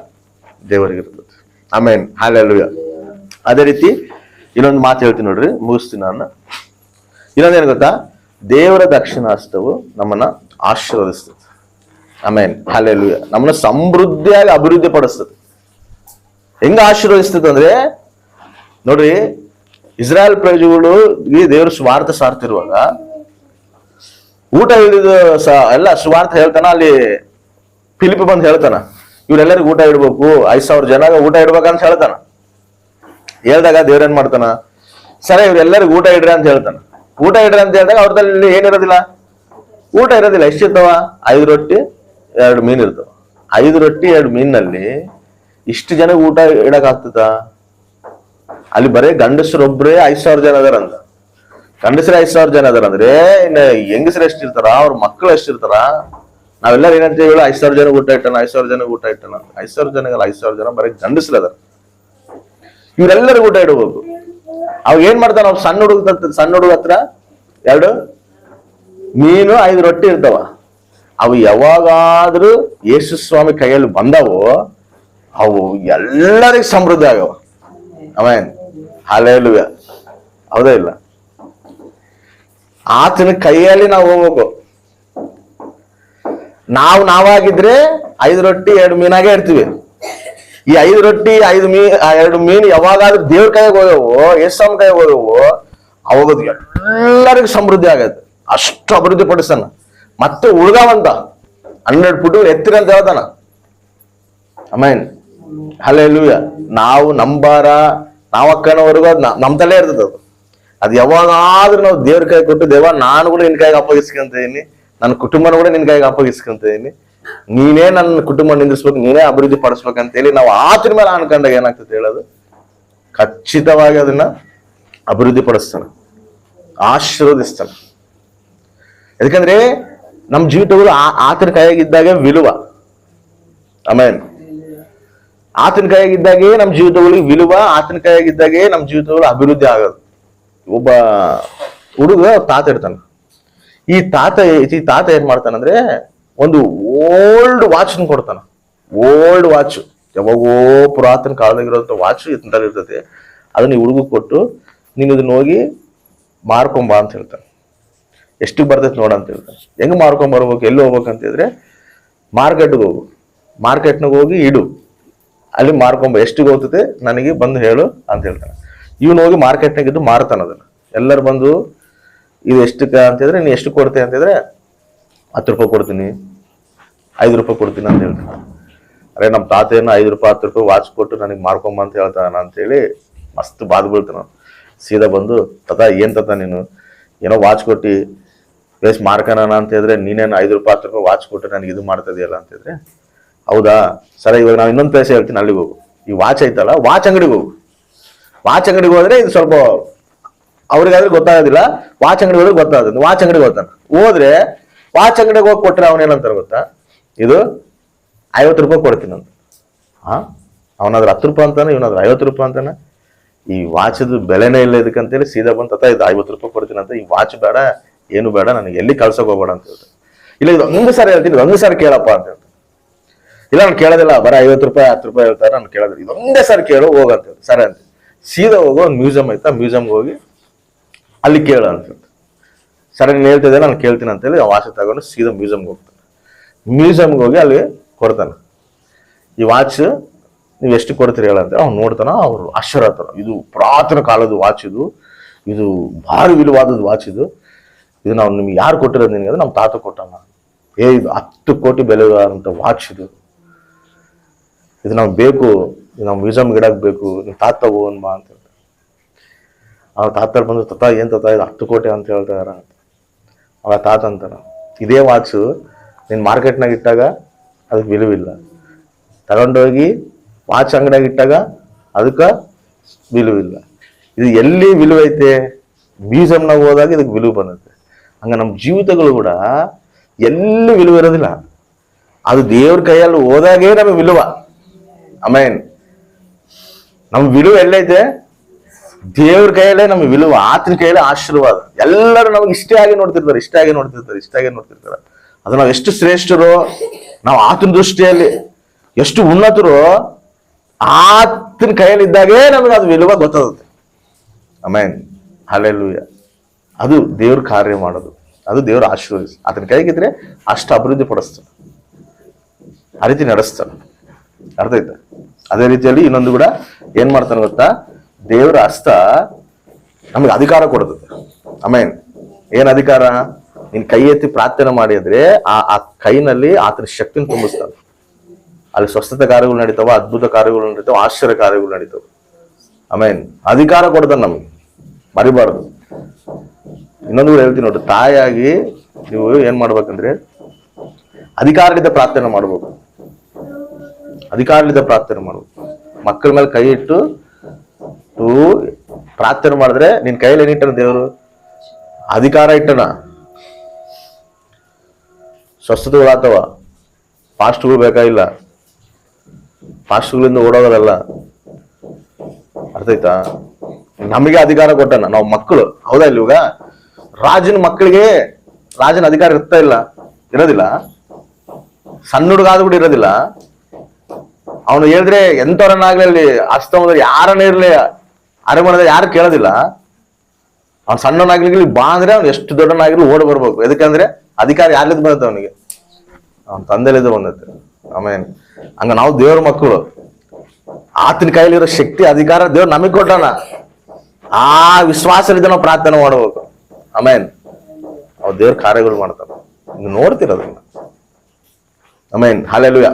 ದೇವರಿಗೆ ಇರ್ತದೆ ಆಮೇನ್. ಹಾಲೆಲ್ಲೂಯ. ಅದೇ ರೀತಿ ಇನ್ನೊಂದು ಮಾತು ಹೇಳ್ತೀನಿ ನೋಡ್ರಿ, ಮುಗಿಸ್ತೀನಿ ನಾನು ಇನ್ನೊಂದು ಏನು ಗೊತ್ತಾ? ದೇವರ ದಕ್ಷಿಣಾಸ್ತವು ನಮ್ಮನ್ನ ಆಶೀರ್ವದಿಸ್ತದೆ. ಆಮೇನ್, ಹಾಲೆಲ್ಲೂಯ. ನಮ್ಮನ್ನ ಸಮೃದ್ಧಿಯಾಗಿ ಅಭಿವೃದ್ಧಿ ಪಡಿಸ್ತದೆ. ಹೆಂಗ ಆಶೀರ್ವದಿಸ್ತದೆ ಅಂದ್ರೆ, ನೋಡ್ರಿ, ಇಸ್ರಾಯೇಲ್ ಪ್ರಜೆಗಳು ಈ ದೇವ್ರ ಸ್ವಾರ್ಥ ಸಾರ್ತಿರುವಾಗ ಊಟ ಹಿಡಿದು ಎಲ್ಲ ಸ್ವಾರ್ಥ ಹೇಳ್ತಾನ, ಅಲ್ಲಿ ಫಿಲಿಪ್ ಬಂದು ಹೇಳ್ತಾನ, ಇವ್ರೆಲ್ಲರಿಗೂ ಊಟ ಇಡ್ಬೇಕು, ಐದ್ ಸಾವಿರ ಜನ ಊಟ ಇಡ್ಬೇಕಂತ ಹೇಳ್ತಾನ. ಹೇಳ್ದಾಗ ದೇವ್ರ ಏನ್ ಮಾಡ್ತಾನ? ಸರಿ, ಇವ್ರೆಲ್ಲರಿಗೂ ಊಟ ಇಡ್ರಿ ಅಂತ ಹೇಳ್ತಾನ. ಊಟ ಇಡ್ರಿ ಅಂತ ಹೇಳಿದಾಗ ಅವ್ರದಲ್ಲಿ ಏನಿರೋದಿಲ್ಲ ಊಟ ಇರೋದಿಲ್ಲ. ಎಷ್ಟಿರ್ತಾವ? ಐದು ರೊಟ್ಟಿ, ಎರಡು ಮೀನ್ ಇರ್ತಾವ. ಐದು ರೊಟ್ಟಿ, ಎರಡು ಮೀನಲ್ಲಿ ಇಷ್ಟು ಜನ ಊಟ ಇಡಕ್ ಆಗ್ತದ? ಅಲ್ಲಿ ಬರೀ ಗಂಡಸರೊಬ್ರೇ ಐದ್ ಸಾವಿರ ಜನ ಅದಾರಂತ ಗಂಡಸರೇ ಐದ್ ಸಾವಿರ ಜನ ಅದಾರ ಅಂದ್ರೆ, ಇನ್ನ ಹೆಂಗಸರು ಎಷ್ಟಿರ್ತಾರ? ಅವ್ರ ಮಕ್ಕಳು ಎಷ್ಟಿರ್ತಾರ? ನಾವೆಲ್ಲರೂ ಏನಂತ ಹೇಳು, ಐದ್ ಸಾವಿರ ಜನ ಊಟ ಇಟ್ಟಣ ಐದ್ ಸಾವಿರ ಜನ ಊಟ ಇಟ್ಟಣ ಐದ್ ಸಾವಿರ ಜನಗಲ್ಲ, ಐದ್ ಸಾವಿರ ಜನ ಬರೀ ಗಂಡಸ್ರ ಅದಾರ. ಇವ್ರೆಲ್ಲರಿಗೂ ಊಟ ಇಡಬೇಕು ಅವ್ ಏನ್ ಮಾಡ್ತಾನ, ಅವ್ ಸಣ್ಣ ಹುಡುಗ ಸಣ್ಣ ಹುಡುಗ ಹತ್ರ ಎರಡು, ಮೀನು ಐದು ರೊಟ್ಟಿ ಇರ್ತಾವ. ಅವು ಯಾವಾಗಾದ್ರೂ ಯೇಸು ಸ್ವಾಮಿ ಕೈಯಲ್ಲಿ ಬಂದವು, ಅವು ಎಲ್ಲರಿಗೂ ಸಮೃದ್ಧಿ ಆಗವ ಅವೇನ್ ಹಲೇಲು ಹೌದೇ ಇಲ್ಲ. ಆತನ ಕೈಯಲ್ಲಿ ನಾವು ಹೋಗ್ಬೇಕು. ನಾವು ನಾವಾಗಿದ್ರೆ ಐದು ರೊಟ್ಟಿ, ಎರಡು ಮೀನಾಗೆ ಇರ್ತೀವಿ ಈ ಐದು ರೊಟ್ಟಿ, ಐದು ಮೀ ಎರಡು ಮೀನು ಯಾವಾಗಾದ್ರೂ ದೇವ್ರ ಕೈಗೆ ಹೋದವು ಯೇಸವನ್ ಕೈಗೆ ಹೋದವು ಅವಾಗ ಅದು ಎಲ್ಲರಿಗೂ ಸಮೃದ್ಧಿ ಆಗತ್ತೆ. ಅಷ್ಟು ಅಭಿವೃದ್ಧಿ ಪಡಿಸ್ತಾನ. ಮತ್ತೆ ಉಳ್ದಾವಂತ ಹನ್ನೆರಡು ಫುಟ್ ಎತ್ತಿರ ಅಂತ ಹೇಳ್ತಾನ. ಅಮೇನ್ ಹಲ್ಲೆಲೂಯ ನಾವು ನಂಬಾರ, ನಾವು ಅಕ್ಕನವರೆಗೂ ಅದು ನಮ್ ತಲೆ ಇರ್ತದೆ ಅದು. ಅದು ಯಾವಾಗಾದ್ರೂ ನಾವು ದೇವ್ರ ಕೈ ಕೊಟ್ಟು ದೇವ ನಾನು ಕೂಡ ನಿನ್ ಕೈಗೆ ಅಪ್ಪಗಿಸ್ಕೊಂತ ಇದೀನಿ, ನನ್ನ ಕುಟುಂಬನ ಕೂಡ ನಿನ್ ಕೈಗೆ ಅಪ್ಪಗಿಸ್ಕೊಂತ ಇದೀನಿ. ನೀನೇ ನನ್ನ ಕುಟುಂಬ ನಿಂದಿಸ್ಬೇಕು ನೀನೇ ಅಭಿವೃದ್ಧಿ ಪಡಿಸ್ಬೇಕಂತ ಹೇಳಿ ನಾವು ಆತನ ಮೇಲೆ ಅನ್ಕೊಂಡಾಗ ಏನಾಗ್ತದೆ ಹೇಳೋದು? ಖಚಿತವಾಗಿ ಅದನ್ನ ಅಭಿವೃದ್ಧಿ ಪಡಿಸ್ತಾನೆ. ಆಶೀರ್ವದಿಸ್ತಾನೆ. ಯಾಕಂದ್ರೆ ನಮ್ಮ ಜೀವಿತಗಳು ಆತನ ಕೈಯಾಗಿದ್ದಾಗ ವಿಲುವ. ಆಮೇಲೆ ಆತನ ಕೈಯಾಗಿದ್ದಾಗೆ ನಮ್ಮ ಜೀವಿತಗಳಿಗೆ ವಿಲುವ, ಆತನ ಕೈಯಾಗಿದ್ದಾಗೆ ನಮ್ಮ ಜೀವಿತಗಳು ಅಭಿವೃದ್ಧಿ ಆಗೋದು. ಒಬ್ಬ ಹುಡುಗ ತಾತ ಇರ್ತಾನೆ. ಈ ತಾತ ಈ ತಾತ ಏನ್ ಮಾಡ್ತಾನಂದ್ರೆ ಒಂದು ಓಲ್ಡ್ ವಾಚ್ ಕೊಡ್ತಾನ. Old watch. ಯಾವಾಗೋ ಪುರಾತನ ಕಾಲದಾಗಿರೋ ವಾಚ್ ಇಂಥದ್ದು ಇರ್ತೈತಿ ಅದನ್ನ ಹುಡುಗ ಕೊಟ್ಟು ನೀನು ಇದನ್ನ ಹೋಗಿ ಮಾರ್ಕೊಂಬಾ ಅಂತ ಹೇಳ್ತಾನೆ. ಎಷ್ಟಿಗೆ ಬರ್ತೈತೆ ನೋಡ ಅಂತ ಹೇಳ್ತಾನೆ. ಹೆಂಗೆ ಮಾರ್ಕೊಂಬರ್ಬೇಕು ಎಲ್ಲಿ ಹೋಗ್ಬೇಕಂತಿದ್ರೆ ಮಾರ್ಕೆಟ್ಗೆ ಹೋಗು. ಮಾರ್ಕೆಟ್ನಾಗ ಹೋಗಿ ಇಡು. ಅಲ್ಲಿ ಮಾರ್ಕೊಂಬ ಎಷ್ಟಿಗೆ ಹೋಗ್ತದೆ ನನಗೆ ಬಂದು ಹೇಳು ಅಂತ ಹೇಳ್ತಾನೆ. ಇವನು ಹೋಗಿ ಮಾರ್ಕೆಟ್ನಾಗ ಇದ್ದು ಮಾರ್ತಾನ ಅದನ್ನ. ಎಲ್ಲರೂ ಬಂದು ಇದು ಎಷ್ಟಕ್ಕೆ ಅಂತಿದ್ರೆ ನೀನು ಎಷ್ಟು ಕೊಡ್ತೆ ಅಂತಿದ್ರೆ ಹತ್ತು ರೂಪಾಯಿ ಕೊಡ್ತೀನಿ, ಐದು ರೂಪಾಯಿ ಕೊಡ್ತೀನಿ ಅಂತ ಹೇಳ್ತಾನೆ ಅರೆ ನಮ್ಮ ತಾತ ಏನು ಐದು ರೂಪಾಯಿ, ಹತ್ತು ರೂಪಾಯಿ ವಾಚ್ ಕೊಟ್ಟು ನನಗೆ ಮಾರ್ಕೊಂಬ ಅಂತ ಹೇಳ್ತಾನ ಅಂತೇಳಿ ಮಸ್ತ್ ಬಾದ್ ಬೀಳ್ತಾನ. ಸೀದಾ ಬಂದು, ತತ, ಏನು ತತ ನೀನು? ಏನೋ ವಾಚ್ ಕೊಟ್ಟು ವೇಸ್ಟ್ ಮಾರ್ಕೋಣ ಅಂತ ಹೇಳಿದ್ರೆ ನೀನೇನು ಐದು ರೂಪಾಯಿ, ಹತ್ತು ರೂಪಾಯಿ ವಾಚ್ ಕೊಟ್ಟು ನನಗೆ ಇದು ಮಾಡ್ತದೆಯಲ್ಲ ಅಂತಿದ್ರೆ ಹೌದಾ? ಸರಿ, ಇವಾಗ ನಾವು ಇನ್ನೊಂದು ಪ್ಲೇಸ್ ಹೇಳ್ತೀನಿ, ಅಲ್ಲಿಗೆ ಹೋಗು. ಈ ವಾಚ್ ಐತಲ್ಲ ವಾಚ್ ಅಂಗಡಿಗೆ ಹೋಗು. ವಾಚ್ ಅಂಗಡಿಗೆ ಹೋದ್ರೆ ಇದು ಸ್ವಲ್ಪ ಅವ್ರಿಗಾದ್ರೆ ಗೊತ್ತಾಗೋದಿಲ್ಲ ವಾಚ್ ಅಂಗಡಿ ಹೋದ್ರೆ ಗೊತ್ತಾಗುತ್ತೆ. ವಾಚ್ ಅಂಗಡಿಗೆ ಹೋಗ್ತಾನೆ. ಹೋದ್ರೆ ವಾಚ್ ಅಂಗಡಿಗೆ ಹೋಗಿ ಕೊಟ್ರೆ ಅವನೇನಂತಾರೆ ಗೊತ್ತಾ? ಇದು ಐವತ್ತು ರೂಪಾಯಿ ಕೊಡ್ತೀನಿ ಅಂತ. ಹಾ? ಅವನಾದ್ರ ಹತ್ತು ರೂಪಾಯಿ ಅಂತಾನೆ, ಇವನಾದ್ರ ಐವತ್ತು ರೂಪಾಯಿ ಅಂತಾನೆ. ಈ ವಾಚದ ಬೆಲೆನೇ ಇಲ್ಲ ಇದಕ್ಕಂತೇಳಿ ಸೀದಾ ಬಂತ ಇದು ಐವತ್ತು ರೂಪಾಯಿ ಕೊಡ್ತೀನಿ ಅಂತ. ಈ ವಾಚ್ ಬೇಡ, ಏನು ಬೇಡ, ನನಗೆ ಎಲ್ಲಿ ಕಳ್ಸಕ್ ಹೋಗ್ಬೇಡ ಅಂತ ಹೇಳ್ತಾರೆ. ಇಲ್ಲ, ಇದು ಒಂದು ಸಾರಿ ಹೇಳ್ತೀನಿ ಒಂದು ಸಾರಿ ಕೇಳಪ್ಪ ಅಂತ ಹೇಳ್ತಾರೆ. ಇಲ್ಲ, ನಾನು ಕೇಳೋದಿಲ್ಲ, ಬರ ಐವತ್ತು ರೂಪಾಯಿ, ಹತ್ತು ರೂಪಾಯಿ ಹೇಳ್ತಾರೆ, ನಾನು ಕೇಳೋದಿಲ್ಲ. ಇದೊಂದೇ ಸಾರಿ ಕೇಳು ಹೋಗಂತ ಹೇಳ್ತಾರೆ. ಸರಿ ಅಂತ. ಸೀದಾ ಹೋಗೋ, ಒಂದು ಮ್ಯೂಸಿಯಂ ಐತಾ ಮ್ಯೂಸಿಯಂಗೆ ಹೋಗಿ ಅಲ್ಲಿ ಕೇಳು ಅಂತ ಹೇಳ್ತಾರೆ. ಸರಿ ನೀನು ಹೇಳ್ತಿದ್ದೆ ನಾನು ಕೇಳ್ತೀನಿ ಅಂತೇಳಿ ಆ ವಾಚ್ ತಗೊಂಡು ಸೀದಾ ಮ್ಯೂಸಿಯಮ್ಗೆ ಹೋಗ್ತಾನೆ. ಮ್ಯೂಸಿಯಮ್ಗೆ ಹೋಗಿ ಅಲ್ಲಿ ಕೊಡ್ತಾನೆ. ಈ ವಾಚ್ ನೀವು ಎಷ್ಟು ಕೊಡ್ತೀರಿ ಹೇಳಂತ ಅವ್ನು ನೋಡ್ತಾನ, ಅವರು ಆಶ್ಚರ್ಯ ಆಗ್ತಾರ. ಇದು ಪುರಾತನ ಕಾಲದ ವಾಚ್ ಇದು. ಇದು ಭಾರಿ ವಿలుವಾದದ ವಾಚ್ ಇದು. ಇದು ನಾವು ನಿಮ್ಗೆ ಯಾರು ಕೊಟ್ಟಿರೋದು ನಿನಗೆ ನಮ್ಮ ತಾತ ಕೊಟ್ಟಮ್ಮ ಏ, ಇದು ಹತ್ತು ಕೋಟಿ ಬೆಲೆ ಅಂತ ವಾಚ್ ಇದು. ಇದು ನಮ್ಗೆ ಬೇಕು ನಾವು ಮ್ಯೂಸಿಯಂ ಇಡಕ್ ಬೇಕು ನೀವು ತಾತ ತಗೋನ್ ಬಾ ಅಂತ ಹೇಳ್ತಾರೆ. ಅವ್ರ ತಾತ ಬಂದು, ತತ ಏನು ತತ ಇದು ಹತ್ತು ಕೋಟಿ ಅಂತ ಹೇಳ್ತಾರ ಅಂತ. వాళ్ళ తాత అంತಾನು ಇದೇ ವಾಚು ನೀನು ಮಾರ್ಕೆಟ್ನಾಗ ಇಟ್ಟಾಗ ಅದಕ್ಕೆ ವಿలుವಿಲ್ಲ ತಗೊಂಡೋಗಿ ವಾಚ್ ಅಂಗಡಿಯಾಗ ಇಟ್ಟಾಗ ಅದಕ್ಕೆ ವಿలుವಿಲ್ಲ ಇದು ಎಲ್ಲಿ ವಿలుವೈತೆ ಬೀಜಮ್ನಾಗ ಹೋದಾಗ ಇದಕ್ಕೆ ವಿలుವ ಬಂದೈತೆ ಹಂಗೆ ನಮ್ಮ ಜೀವಿತಗಳು ಕೂಡ ಎಲ್ಲಿ ವಿలుವ ಇರೋದಿಲ್ಲ ಅದು ದೇವ್ರ ಕೈಯಲ್ಲಿ ಹೋದಾಗೇ ನಮಗೆ ವಿలుವ ಐ ನಮ್ಮ ವಿలుವ ಎಲ್ಲೈತೆ ದೇವ್ರ ಕೈಯಲ್ಲೇ ನಮ್ಗೆ ವಿಲುವ, ಆತನ ಕೈಯಲ್ಲೇ ಆಶೀರ್ವಾದ. ಎಲ್ಲರೂ ನಮಗೆ ಇಷ್ಟೇ ಆಗಿ ನೋಡ್ತಿರ್ತಾರೆ, ಇಷ್ಟ ಆಗಿ ನೋಡ್ತಿರ್ತಾರೆ, ಇಷ್ಟ ಆಗಿ ನೋಡ್ತಿರ್ತಾರೆ. ಅದು ನಾವು ಎಷ್ಟು ಶ್ರೇಷ್ಠರು, ನಾವು ಆತನ ದೃಷ್ಟಿಯಲ್ಲಿ ಎಷ್ಟು ಉನ್ನತರು, ಆತನ ಕೈಯಲ್ಲಿ ಇದ್ದಾಗೇ ನಮಗೆ ಅದು ವಿಲುವ ಗೊತ್ತಾಗುತ್ತೆ. ಆಮೇನ್. ಹಲೆಲುಯ ಅದು ದೇವ್ರ ಕಾರ್ಯ ಮಾಡೋದು. ಅದು ದೇವ್ರ ಆಶೀರ್ವದಿಸ್. ಆತನ ಕೈಗಿದ್ರೆ ಅಷ್ಟು ಅಭಿವೃದ್ಧಿ ಪಡಿಸ್ತಾನೆ ಆ ರೀತಿ ನಡೆಸ್ತಾನೆ ಅರ್ಥ ಆಯ್ತಾ? ಅದೇ ರೀತಿಯಲ್ಲಿ ಇನ್ನೊಂದು ಕೂಡ ಏನ್ ಮಾಡ್ತಾನೆ ಗೊತ್ತಾ? ದೇವರ ಹಸ್ತ ನಮಗೆ ಅಧಿಕಾರ ಕೊಡುತ್ತೆ ಆಮೇನ್ ಏನ್ ಅಧಿಕಾರ? ನೀನ್ ಕೈ ಎತ್ತಿ ಪ್ರಾರ್ಥನೆ ಮಾಡಿದ್ರೆ ಆ ಆ ಕೈನಲ್ಲಿ ಆತನ ಶಕ್ತಿನ ತುಂಬಿಸ್ತಾನೆ. ಅಲ್ಲಿ ಸ್ವಸ್ಥತೆ ಕಾರ್ಯಗಳು ನಡೀತಾವ, ಅದ್ಭುತ ಕಾರ್ಯಗಳು ನಡೀತಾವ, ಆಶ್ಚರ್ಯ ಕಾರ್ಯಗಳು ನಡೀತಾವ. ಆಮೇನ್ ಅಧಿಕಾರ ಕೊಡ್ತಾನೆ ನಮ್ಗೆ. ಮರಿಬಾರ್ದು. ಇನ್ನೊಂದು ಹೇಳ್ತೀನಿ ನೋಡಿ, ತಾಯಿಯಾಗಿ ನೀವು ಏನ್ ಮಾಡ್ಬೇಕಂದ್ರೆ ಅಧಿಕಾರದಿಂದ ಪ್ರಾರ್ಥನೆ ಮಾಡ್ಬೇಕು. ಅಧಿಕಾರದಿಂದ ಪ್ರಾರ್ಥನೆ ಮಾಡ್ಬೇಕು. ಮಕ್ಕಳ ಮೇಲೆ ಕೈ ಇಟ್ಟು ನೀವು ಪ್ರಾರ್ಥನೆ ಮಾಡಿದ್ರೆ ನಿನ್ ಕೈಯಲ್ಲಿ ಏನಿಟ್ಟನ ದೇವರು? ಅಧಿಕಾರ ಇಟ್ಟನ. ಸ್ವಸ್ಥತೆಗಳಾಗ್ತವ ಫಾಸ್ಟ್ಗಳು ಬೇಕಾಗಿಲ್ಲ ಫಾಸ್ಟ್ಗಳಿಂದ ಓಡೋದಲ್ಲ ಅರ್ಥ ಆಯ್ತಾ? ನಮಗೆ ಅಧಿಕಾರ ಕೊಟ್ಟನ. ನಾವು ಮಕ್ಕಳು. ಹೌದಾ ಇಲ್ಲಿ ಇವಾಗ? ರಾಜನ ಮಕ್ಕಳಿಗೆ ರಾಜನ ಅಧಿಕಾರ ಇರ್ತಾ ಇಲ್ಲ? ಇರೋದಿಲ್ಲ. ಸಣ್ಣ ಹುಡುಗ ಕೂಡ ಇರೋದಿಲ್ಲ. ಅವನು ಹೇಳಿದ್ರೆ ಎಂತವ್ರನ್ನಾಗ್ಲಿ ಅಲ್ಲಿ ಅಸ್ತಮದಲ್ಲಿ ಯಾರನ್ನ ಇರ್ಲಿ ಅರಮನೆದಾಗ ಯಾರು ಕೇಳೋದಿಲ್ಲ. ಅವ್ನು ಸಣ್ಣನಾಗ್ಲಿ ಬಾ ಅಂದ್ರೆ ಅವ್ನು ಎಷ್ಟು ದೊಡ್ಡನಾಗಿರ್ಲಿ ಓಡಿ ಬರ್ಬೇಕು. ಯಾಕಂದ್ರೆ ಅಧಿಕಾರ ಯಾರ್ಲಿದ್ ಬಂದತ್ತೆ ಅವನಿಗೆ? ಅವ್ನ ತಂದೆಲಿದ್ದು ಬಂದತ್ತೆ ಆಮೇಲೆ ಹಂಗ ನಾವು ದೇವ್ರ ಮಕ್ಕಳು. ಆತನ ಕೈಲಿರೋ ಶಕ್ತಿ, ಅಧಿಕಾರ ದೇವ್ರು ನಮಗ್ ಕೊಟ್ಟಣ ಆ ವಿಶ್ವಾಸದಿಂದ ನಾವು ಪ್ರಾರ್ಥನೆ ಮಾಡ್ಬೇಕು. ಆಮೇನ್ ಅವ್ ದೇವ್ರ ಕಾರ್ಯಗಳು ಮಾಡ್ತಾರ. ನೋಡ್ತಿರೋದನ್ನ ಆಮೇನ್ ಹಾಲೆಲುಯ